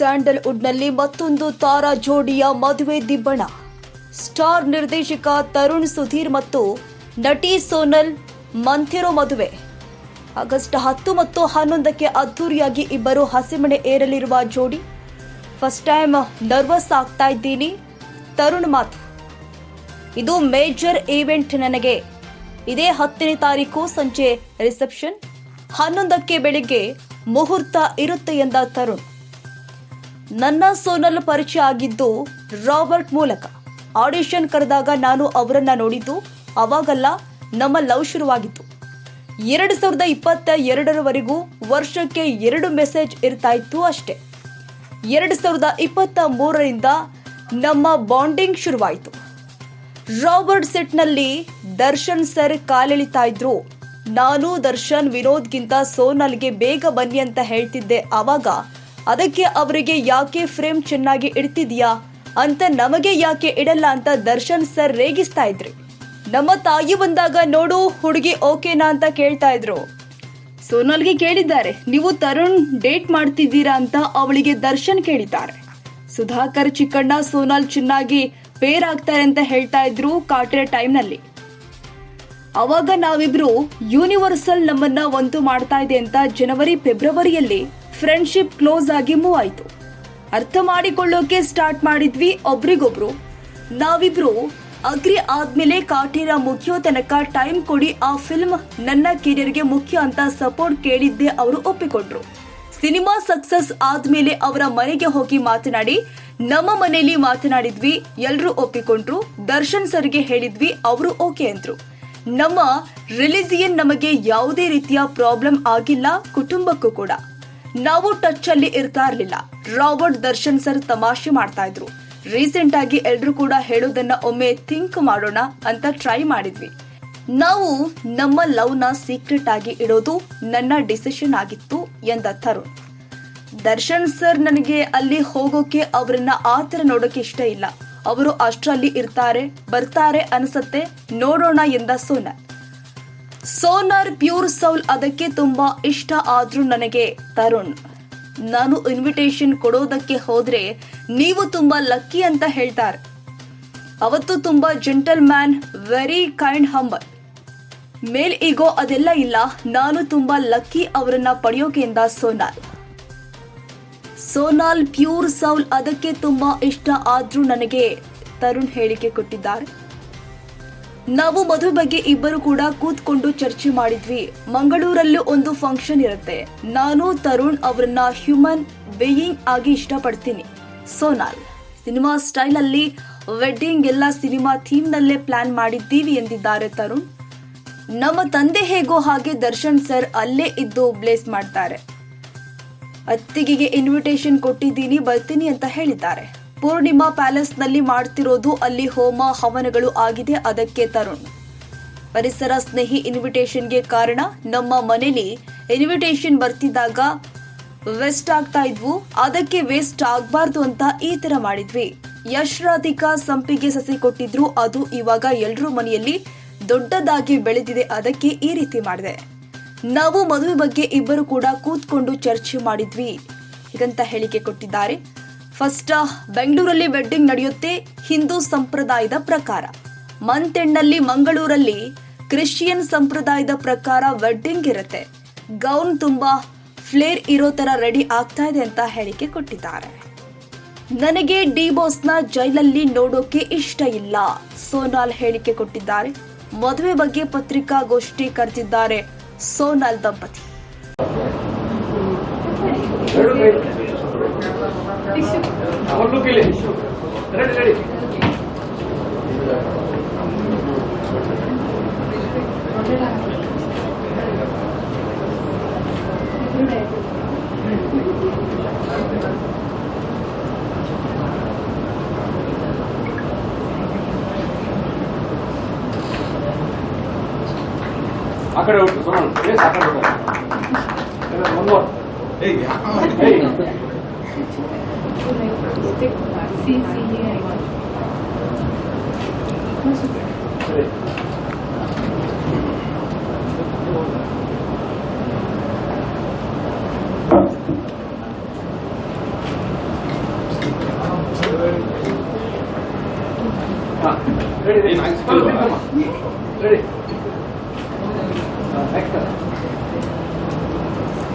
ಸ್ಯಾಂಡಲ್ವುಡ್ನಲ್ಲಿ ಮತ್ತೊಂದು ತಾರಾ ಜೋಡಿಯ ಮದುವೆ ದಿಬ್ಬಣ. ಸ್ಟಾರ್ ನಿರ್ದೇಶಕ ತರುಣ್ ಸುಧೀರ್ ಮತ್ತು ನಟಿ ಸೋನಲ್ ಮಂಥಿರೋ ಮದುವೆ. ಆಗಸ್ಟ್ ಹತ್ತು ಮತ್ತು ಹನ್ನೊಂದಕ್ಕೆ ಅದ್ದೂರಿಯಾಗಿ ಇಬ್ಬರು ಹಸಿಮಣೆ ಏರಲಿರುವ ಜೋಡಿ. ಫಸ್ಟ್ ಟೈಮ್ ನರ್ವಸ್ ಆಗ್ತಾ ಇದ್ದೀನಿ. ತರುಣ್ ಮಾತು. ಇದು ಮೇಜರ್ ಈವೆಂಟ್ ನನಗೆ. ಇದೇ ಹತ್ತನೇ ತಾರೀಕು ಸಂಜೆ ರಿಸೆಪ್ಷನ್. ಹನ್ನೊಂದಕ್ಕೆ ಬೆಳಿಗ್ಗೆ ಮುಹೂರ್ತ ಇರುತ್ತೆ ಎಂದ ತರುಣ್. ನನ್ನ ಸೋನಲ್ ಪರಿಚಯ ಆಗಿದ್ದು ರಾಬರ್ಟ್ ಮೂಲಕ. ಆಡಿಷನ್ ಕರೆದಾಗ ನಾನು ಅವರನ್ನ ನೋಡಿದ್ದು ಅವಾಗಲ್ಲ, ನಮ್ಮ ಲವ್ ಶುರುವಾಗಿತ್ತು. ಎರಡು ಸಾವಿರದ ಇಪ್ಪತ್ತ ಎರಡರವರೆಗೂ ವರ್ಷಕ್ಕೆ ಎರಡು ಮೆಸೇಜ್ ಇರ್ತಾ ಇತ್ತು ಅಷ್ಟೇ. ಎರಡು ಸಾವಿರದ ಇಪ್ಪತ್ತ ಮೂರರಿಂದ ನಮ್ಮ ಬಾಂಡಿಂಗ್ ಶುರುವಾಯಿತು. ರಾಬರ್ಟ್ ಸೆಟ್ನಲ್ಲಿ ದರ್ಶನ್ ಸರ್ ಕಾಲೆಳಿತಾ ಇದ್ರು. ನಾನು ದರ್ಶನ್ ವಿನೋದ್ಗಿಂತ ಸೋನಲ್ಗೆ ಬೇಗ ಬನ್ನಿ ಅಂತ ಹೇಳ್ತಿದ್ದೆ ಆವಾಗ ಅದಕ್ಕೆ ಅವರಿಗೆ ಯಾಕೆ ಫ್ರೇಮ್ ಚೆನ್ನಾಗಿ ಇಡ್ತಿದ್ಯಾ? ಅಂತ ನಮಗೆ ಯಾಕೆ ಇಡಲ್ಲ ಅಂತ ದರ್ಶನ್ ಸರ್ ರೇಗಿಸ್ತಾ ಇದ್ರಿ. ನಮ್ಮ ತಾಯಿ ಬಂದಾಗ ನೋಡು ಹುಡುಗಿ ಓಕೆನಾ ಅಂತ ಕೇಳ್ತಾ ಇದ್ರು. ಸೋನಲ್ಗೆ ಕೇಳಿದ್ದಾರೆ, ನೀವು ತರುಣ್ ಡೇಟ್ ಮಾಡ್ತಿದ್ದೀರಾ ಅಂತ ಅವಳಿಗೆ ದರ್ಶನ್ ಕೇಳಿದ್ದಾರೆ. ಸುಧಾಕರ್ ಚಿಕ್ಕಣ್ಣ ಸೋನಾಲ್ ಚೆನ್ನಾಗಿ ಪೇರ್ ಆಗ್ತಾರೆ ಅಂತ ಹೇಳ್ತಾ ಇದ್ರು ಕಾಟ್ರೆ ಟೈಮ್ನಲ್ಲಿ. ಅವಾಗ ನಾವಿಬ್ರು ಯೂನಿವರ್ಸಲ್ ನಮ್ಮನ್ನ ಒಂದು ಮಾಡ್ತಾ ಇದೆ ಅಂತ ಜನವರಿ, ಫೆಬ್ರವರಿಯಲ್ಲಿ ಫ್ರೆಂಡ್ಶಿಪ್ ಕ್ಲೋಸ್ ಆಗಿ ಮೂವ್ ಆಯ್ತು. ಅರ್ಥ ಮಾಡಿಕೊಳ್ಳೋಕೆ ಸ್ಟಾರ್ಟ್ ಮಾಡಿದ್ವಿ ಒಬ್ರಿಗೊಬ್ರು. ನಾವಿಬ್ರು ಅಗ್ರಿ ಆದ್ಮೇಲೆ ಕಾಟೇರ ಮುಗಿಯೋ ತನಕ ಟೈಮ್ ಕೊಡಿ ಆ ಫಿಲ್ಮ್ ನನ್ನ ಕೆರಿಯರ್ಗೆ ಮುಖ್ಯ ಅಂತ ಸಪೋರ್ಟ್ ಕೇಳಿದ್ದೆ ಅವರು ಒಪ್ಪಿಕೊಂಡ್ರು. ಸಿನಿಮಾ ಸಕ್ಸಸ್ ಆದ್ಮೇಲೆ ಅವರ ಮನೆಗೆ ಹೋಗಿ ಮಾತನಾಡಿ, ನಮ್ಮ ಮನೆಯಲ್ಲಿ ಮಾತನಾಡಿದ್ವಿ ಎಲ್ಲರೂ ಒಪ್ಪಿಕೊಂಡ್ರು, ದರ್ಶನ್ ಸರ್ಗೆ ಹೇಳಿದ್ವಿ, ಅವರು ಓಕೆ ಅಂದ್ರು. ನಮ್ಮ ರಿಲಿಜಿಯನ್ ನಮಗೆ ಯಾವುದೇ ರೀತಿಯ ಪ್ರಾಬ್ಲಮ್ ಆಗಿಲ್ಲ, ಕುಟುಂಬಕ್ಕೂ ಕೂಡ. ನಾವು ಟಚ್ ಅಲ್ಲಿ ಇರ್ತಾ ಇರ್ಲಿಲ್ಲ. ರಾಬರ್ಟ್ ದರ್ಶನ್ ಸರ್ ತಮಾಷೆ ಮಾಡ್ತಾ ಇದ್ರು. ರೀಸೆಂಟ್ ಆಗಿ ಎಲ್ರು ಕೂಡ ಹೇಳೋದನ್ನ ಒಮ್ಮೆ ಥಿಂಕ್ ಮಾಡೋಣ ಅಂತ ಟ್ರೈ ಮಾಡಿದ್ವಿ. ನಾವು ನಮ್ಮ ಲವ್ನ ಸೀಕ್ರೆಟ್ ಆಗಿ ಇಡೋದು ನನ್ನ ಡಿಸಿಷನ್ ಆಗಿತ್ತು ಎಂದ ತರುಣ್. ದರ್ಶನ್ ಸರ್ ನನಗೆ ಅಲ್ಲಿ ಹೋಗೋಕೆ ಅವರನ್ನ ಆತರ ನೋಡೋಕೆ ಇಷ್ಟ ಇಲ್ಲ. ಅವರು ಅಷ್ಟರಲ್ಲಿ ಇರ್ತಾರೆ, ಬರ್ತಾರೆ ಅನಿಸುತ್ತೆ, ನೋಡೋಣ ಎಂದ ಸೋನಲ್ ಸೋನಾರ್ ಪ್ಯೂರ್ ಸೌಲ್ ಅದಕ್ಕೆ ತುಂಬಾ ಇಷ್ಟ ಆದ್ರೂ ನನಗೆ. ತರುಣ್, ನಾನು ಇನ್ವಿಟೇಷನ್ ಕೊಡೋದಕ್ಕೆ ಹೋದ್ರೆ ನೀವು ತುಂಬಾ ಲಕ್ಕಿ ಅಂತ ಹೇಳ್ತಾರೆ. ಅವತ್ತು ತುಂಬಾ gentleman very kind humble male ego ಅದೆಲ್ಲ ಇಲ್ಲ, ನಾನು ತುಂಬಾ ಲಕ್ಕಿ ಅವರನ್ನ ಪಡೆಯೋಕೆ ಎಂದ ಸೋನಾಲ್ ಸೋನಾಲ್ ಪ್ಯೂರ್ ಸೌಲ್ ಅದಕ್ಕೆ ತುಂಬಾ ಇಷ್ಟ ಆದ್ರೂ ನನಗೆ, ತರುಣ್ ಹೇಳಿಕೆ ಕೊಟ್ಟಿದ್ದಾರೆ. ನಾವು ಮದುವೆ ಬಗ್ಗೆ ಇಬ್ಬರು ಕೂಡ ಕೂತ್ಕೊಂಡು ಚರ್ಚೆ ಮಾಡಿದ್ವಿ. ಮಂಗಳೂರಲ್ಲೂ ಒಂದು ಫಂಕ್ಷನ್ ಇರುತ್ತೆ. ನಾನು, ತರುಣ್ ಅವರನ್ನ ಹ್ಯೂಮನ್ ಬೇಯಿಂಗ್ ಆಗಿ ಇಷ್ಟಪಡ್ತೀನಿ. ಸೋನಾಲ್, ಸಿನಿಮಾ ಸ್ಟೈಲ್ ಅಲ್ಲಿ ವೆಡ್ಡಿಂಗ್ ಎಲ್ಲ ಸಿನಿಮಾ ಥೀಮ್ ನಲ್ಲೇ ಪ್ಲಾನ್ ಮಾಡಿದ್ದೀವಿ ಎಂದಿದ್ದಾರೆ ತರುಣ್. ನಮ್ಮ ತಂದೆ ಹೇಗೋ ಹಾಗೆ ದರ್ಶನ್ ಸರ್ ಅಲ್ಲೇ ಇದ್ದು ಬ್ಲೇಸ್ ಮಾಡ್ತಾರೆ. ಅತ್ತಿಗೆಗೆ ಇನ್ವಿಟೇಷನ್ ಕೊಟ್ಟಿದ್ದೀನಿ, ಬರ್ತೀನಿ ಅಂತ ಹೇಳಿದ್ದಾರೆ. ಪೂರ್ಣಿಮಾ ಪ್ಯಾಲೇಸ್ನಲ್ಲಿ ಮಾಡ್ತಿರೋದು ಅಲ್ಲಿ ಹೋಮ ಹವನಗಳು ಆಗಿದೆ, ಅದಕ್ಕೆ ತರುಣ್. ಪರಿಸರ ಸ್ನೇಹಿ ಇನ್ವಿಟೇಷನ್ಗೆ ಕಾರಣ ನಮ್ಮ ಮನೇಲಿ ಇನ್ವಿಟೇಷನ್ ಬರ್ತಿದ್ದಾಗ ವೆಸ್ಟ್ ಆಗ್ತಾ ಇದ್ವು, ಅದಕ್ಕೆ ವೇಸ್ಟ್ ಆಗಬಾರ್ದು ಅಂತ ಈ ತರ ಮಾಡಿದ್ವಿ. ಯಶ್ ರಾಧಿಕಾ ಸಂಪಿಗೆ ಸಸಿ ಕೊಟ್ಟಿದ್ರು, ಅದು ಇವಾಗ ಎಲ್ಲರೂ ಮನೆಯಲ್ಲಿ ದೊಡ್ಡದಾಗಿ ಬೆಳೆದಿದೆ, ಅದಕ್ಕೆ ಈ ರೀತಿ ಮಾಡಿದೆ. ನಾವು ಮದುವೆ ಬಗ್ಗೆ ಇಬ್ಬರು ಕೂಡ ಕೂತ್ಕೊಂಡು ಚರ್ಚೆ ಮಾಡಿದ್ವಿ. ಹೀಗಂತ ಹೇಳಿಕೆ ಕೊಟ್ಟಿದ್ದಾರೆ? ಫಸ್ಟ್, ಬೆಂಗಳೂರಲ್ಲಿ ವೆಡ್ಡಿಂಗ್ ನಡೆಯುತ್ತೆ ಹಿಂದೂ ಸಂಪ್ರದಾಯದ ಪ್ರಕಾರ. ಮಂತ್ ಎಂಡ್ನಲ್ಲಿ ಮಂಗಳೂರಲ್ಲಿ ಕ್ರಿಶ್ಚಿಯನ್ ಸಂಪ್ರದಾಯದ ಪ್ರಕಾರ ವೆಡ್ಡಿಂಗ್ ಇರುತ್ತೆ. ಗೌನ್ ತುಂಬಾ ಫ್ಲೇರ್ ಇರೋ ತರ ರೆಡಿ ಆಗ್ತಾ ಇದೆ ಅಂತ ಹೇಳಿಕೆ ಕೊಟ್ಟಿದ್ದಾರೆ. ನನಗೆ ಡಿ ಬಾಸ್ನ ಜೈಲಲ್ಲಿ ನೋಡೋಕೆ ಇಷ್ಟ ಇಲ್ಲ, ಸೋನಾಲ್ ಹೇಳಿಕೆ ಕೊಟ್ಟಿದ್ದಾರೆ. ಮದುವೆ ಬಗ್ಗೆ ಪತ್ರಿಕಾಗೋಷ್ಠಿ ಕರೆದಿದ್ದಾರೆ ಸೋನಾಲ್ ದಂಪತಿ. ಒಂದು ಕಿಲಿ ರೆಡಿ ರೆಡಿ ಆ ಕಡೆ ಉಂಟು ಸೋಮಣ್ಣ ಪ್ಲೇಸ್ ಆ ಕಡೆ ಉಂಟು. ಒಂದು ಏಯ್ ಏಯ್ ಸರಿ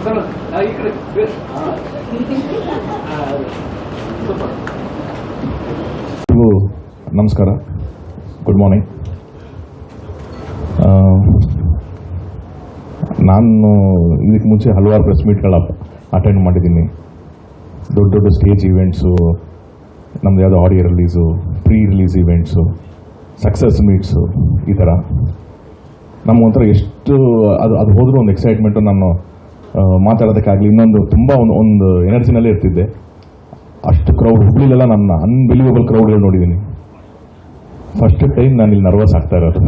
ಸರ್ ಆ, ಈ ಕಡೆ ಬೇಸ್. ಹಾ. ಹಾ, ಅದೇ. ಸೂಪರ್ ಎಲ್ರಿಗೂ ನಮಸ್ಕಾರ. ಗುಡ್ ಮಾರ್ನಿಂಗ್ ನಾನು ಇದಕ್ಕೆ ಮುಂಚೆ ಹಲವಾರು ಪ್ರೆಸ್ ಮೀಟ್ಗಳ ಅಟೆಂಡ್ ಮಾಡಿದ್ದೀನಿ. ದೊಡ್ಡ ದೊಡ್ಡ ಸ್ಟೇಜ್ ಈವೆಂಟ್ಸು ನಮ್ಮದು ಯಾವುದೋ audio release pre release events success meets ಈ ಥರ ನಮ್ಮ ಒಂಥರ ಎಷ್ಟು, ಅದು ಅದು ಹೋದರೂ ಒಂದು ಎಕ್ಸೈಟ್ಮೆಂಟು ನಾನು ಮಾತಾಡೋದಕ್ಕಾಗಲಿ ಇನ್ನೊಂದು ತುಂಬ ಒಂದು ಒಂದು ಎನರ್ಜಿನಲ್ಲೇ ಇರ್ತಿದ್ದೆ. ಅಷ್ಟು ಕ್ರೌಡ್ ಹುಬ್ಳಿಲೆಲ್ಲ ನನ್ನ ಅನ್ಬಿಲೀವಬಲ್ ಕ್ರೌಡ್ಗಳು ನೋಡಿದ್ದೀನಿ. ಫಸ್ಟ್ ಟೈಮ್ ನಾನು ಇಲ್ಲಿ ನರ್ವಸ್ ಆಗ್ತಾ ಇರೋದು.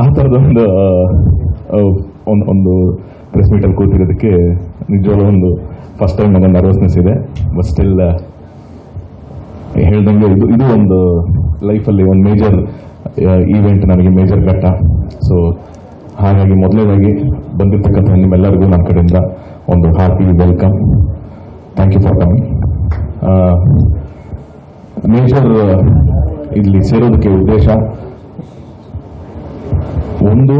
ಆ ಥರದ ಒಂದು ಒಂದು ಒಂದು ಪ್ರೆಸ್ ಮೀಟಲ್ಲಿ ಕೂತಿರೋದಕ್ಕೆ ನಿಜವಾಗ್ಲೂ ಒಂದು ಫಸ್ಟ್ ಟೈಮ್ ನನಗೆ ನರ್ವಸ್ನೆಸ್ ಇದೆ. ಬಟ್ ಸ್ಟಿಲ್ ಹೇಳ್ದಂಗೆ ಇದು ಇದು ಒಂದು ಲೈಫಲ್ಲಿ ಒಂದು ಮೇಜರ್ ಈವೆಂಟ್ ನನಗೆ ಮೇಜರ್ ಘಟ್ಟ. ಸೊ ಹಾಗಾಗಿ ಮೊದಲನೇದಾಗಿ ಬಂದಿರ್ತಕ್ಕಂಥ ನಿಮ್ಮೆಲ್ಲರಿಗೂ ನಮ್ಮ ಕಡೆಯಿಂದ ಒಂದು happy welcome thank you for coming major ಇಲ್ಲಿ ಸೇರೋದಕ್ಕೆ ಉದ್ದೇಶ ಒಂದು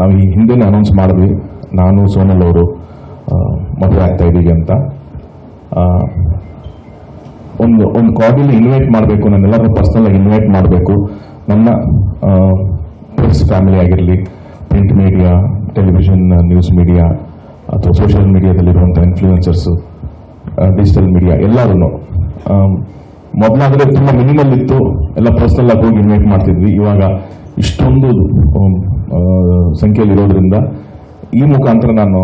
ನಾವು ಈ ಹಿಂದೆ ಅನೌನ್ಸ್ ಮಾಡಿದ್ವಿ. ನಾನು, ಸೋನಲ್ ಅವರು ಮದುವೆ ಆಗ್ತಾ ಇದ್ದೀವಿ ಅಂತ. ಒಂದು ಒಂದು ಕಾರ್ಡಿಲಿ ಇನ್ವೈಟ್ ಮಾಡಬೇಕು. ನನ್ನೆಲ್ಲರೂ ಪರ್ಸನಲ್ ಇನ್ವೈಟ್ ಮಾಡಬೇಕು. ನನ್ನ ಪ್ರೆಸ್ ಫ್ಯಾಮಿಲಿ ಆಗಿರಲಿ print media television news media ಅಥವಾ ಸೋಷಿಯಲ್ ಮೀಡಿಯಾದಲ್ಲಿರುವಂಥ ಇನ್ಫ್ಲೂಯೆನ್ಸರ್ಸು ಡಿಜಿಟಲ್ ಮೀಡಿಯಾ ಎಲ್ಲರೂ ಮೊದಲಾದರೆ ತುಂಬ ಮಿನಿಮಲ್ ಇತ್ತು. ಎಲ್ಲ ಪರ್ಸನಲ್ ಆಗಿ ಹೋಗಿ ಇನ್ವೈಟ್ ಮಾಡ್ತಿದ್ವಿ. ಇವಾಗ ಇಷ್ಟೊಂದು ಸಂಖ್ಯೆಯಲ್ಲಿ ಇರೋದ್ರಿಂದ ಈ ಮುಖಾಂತರ ನಾನು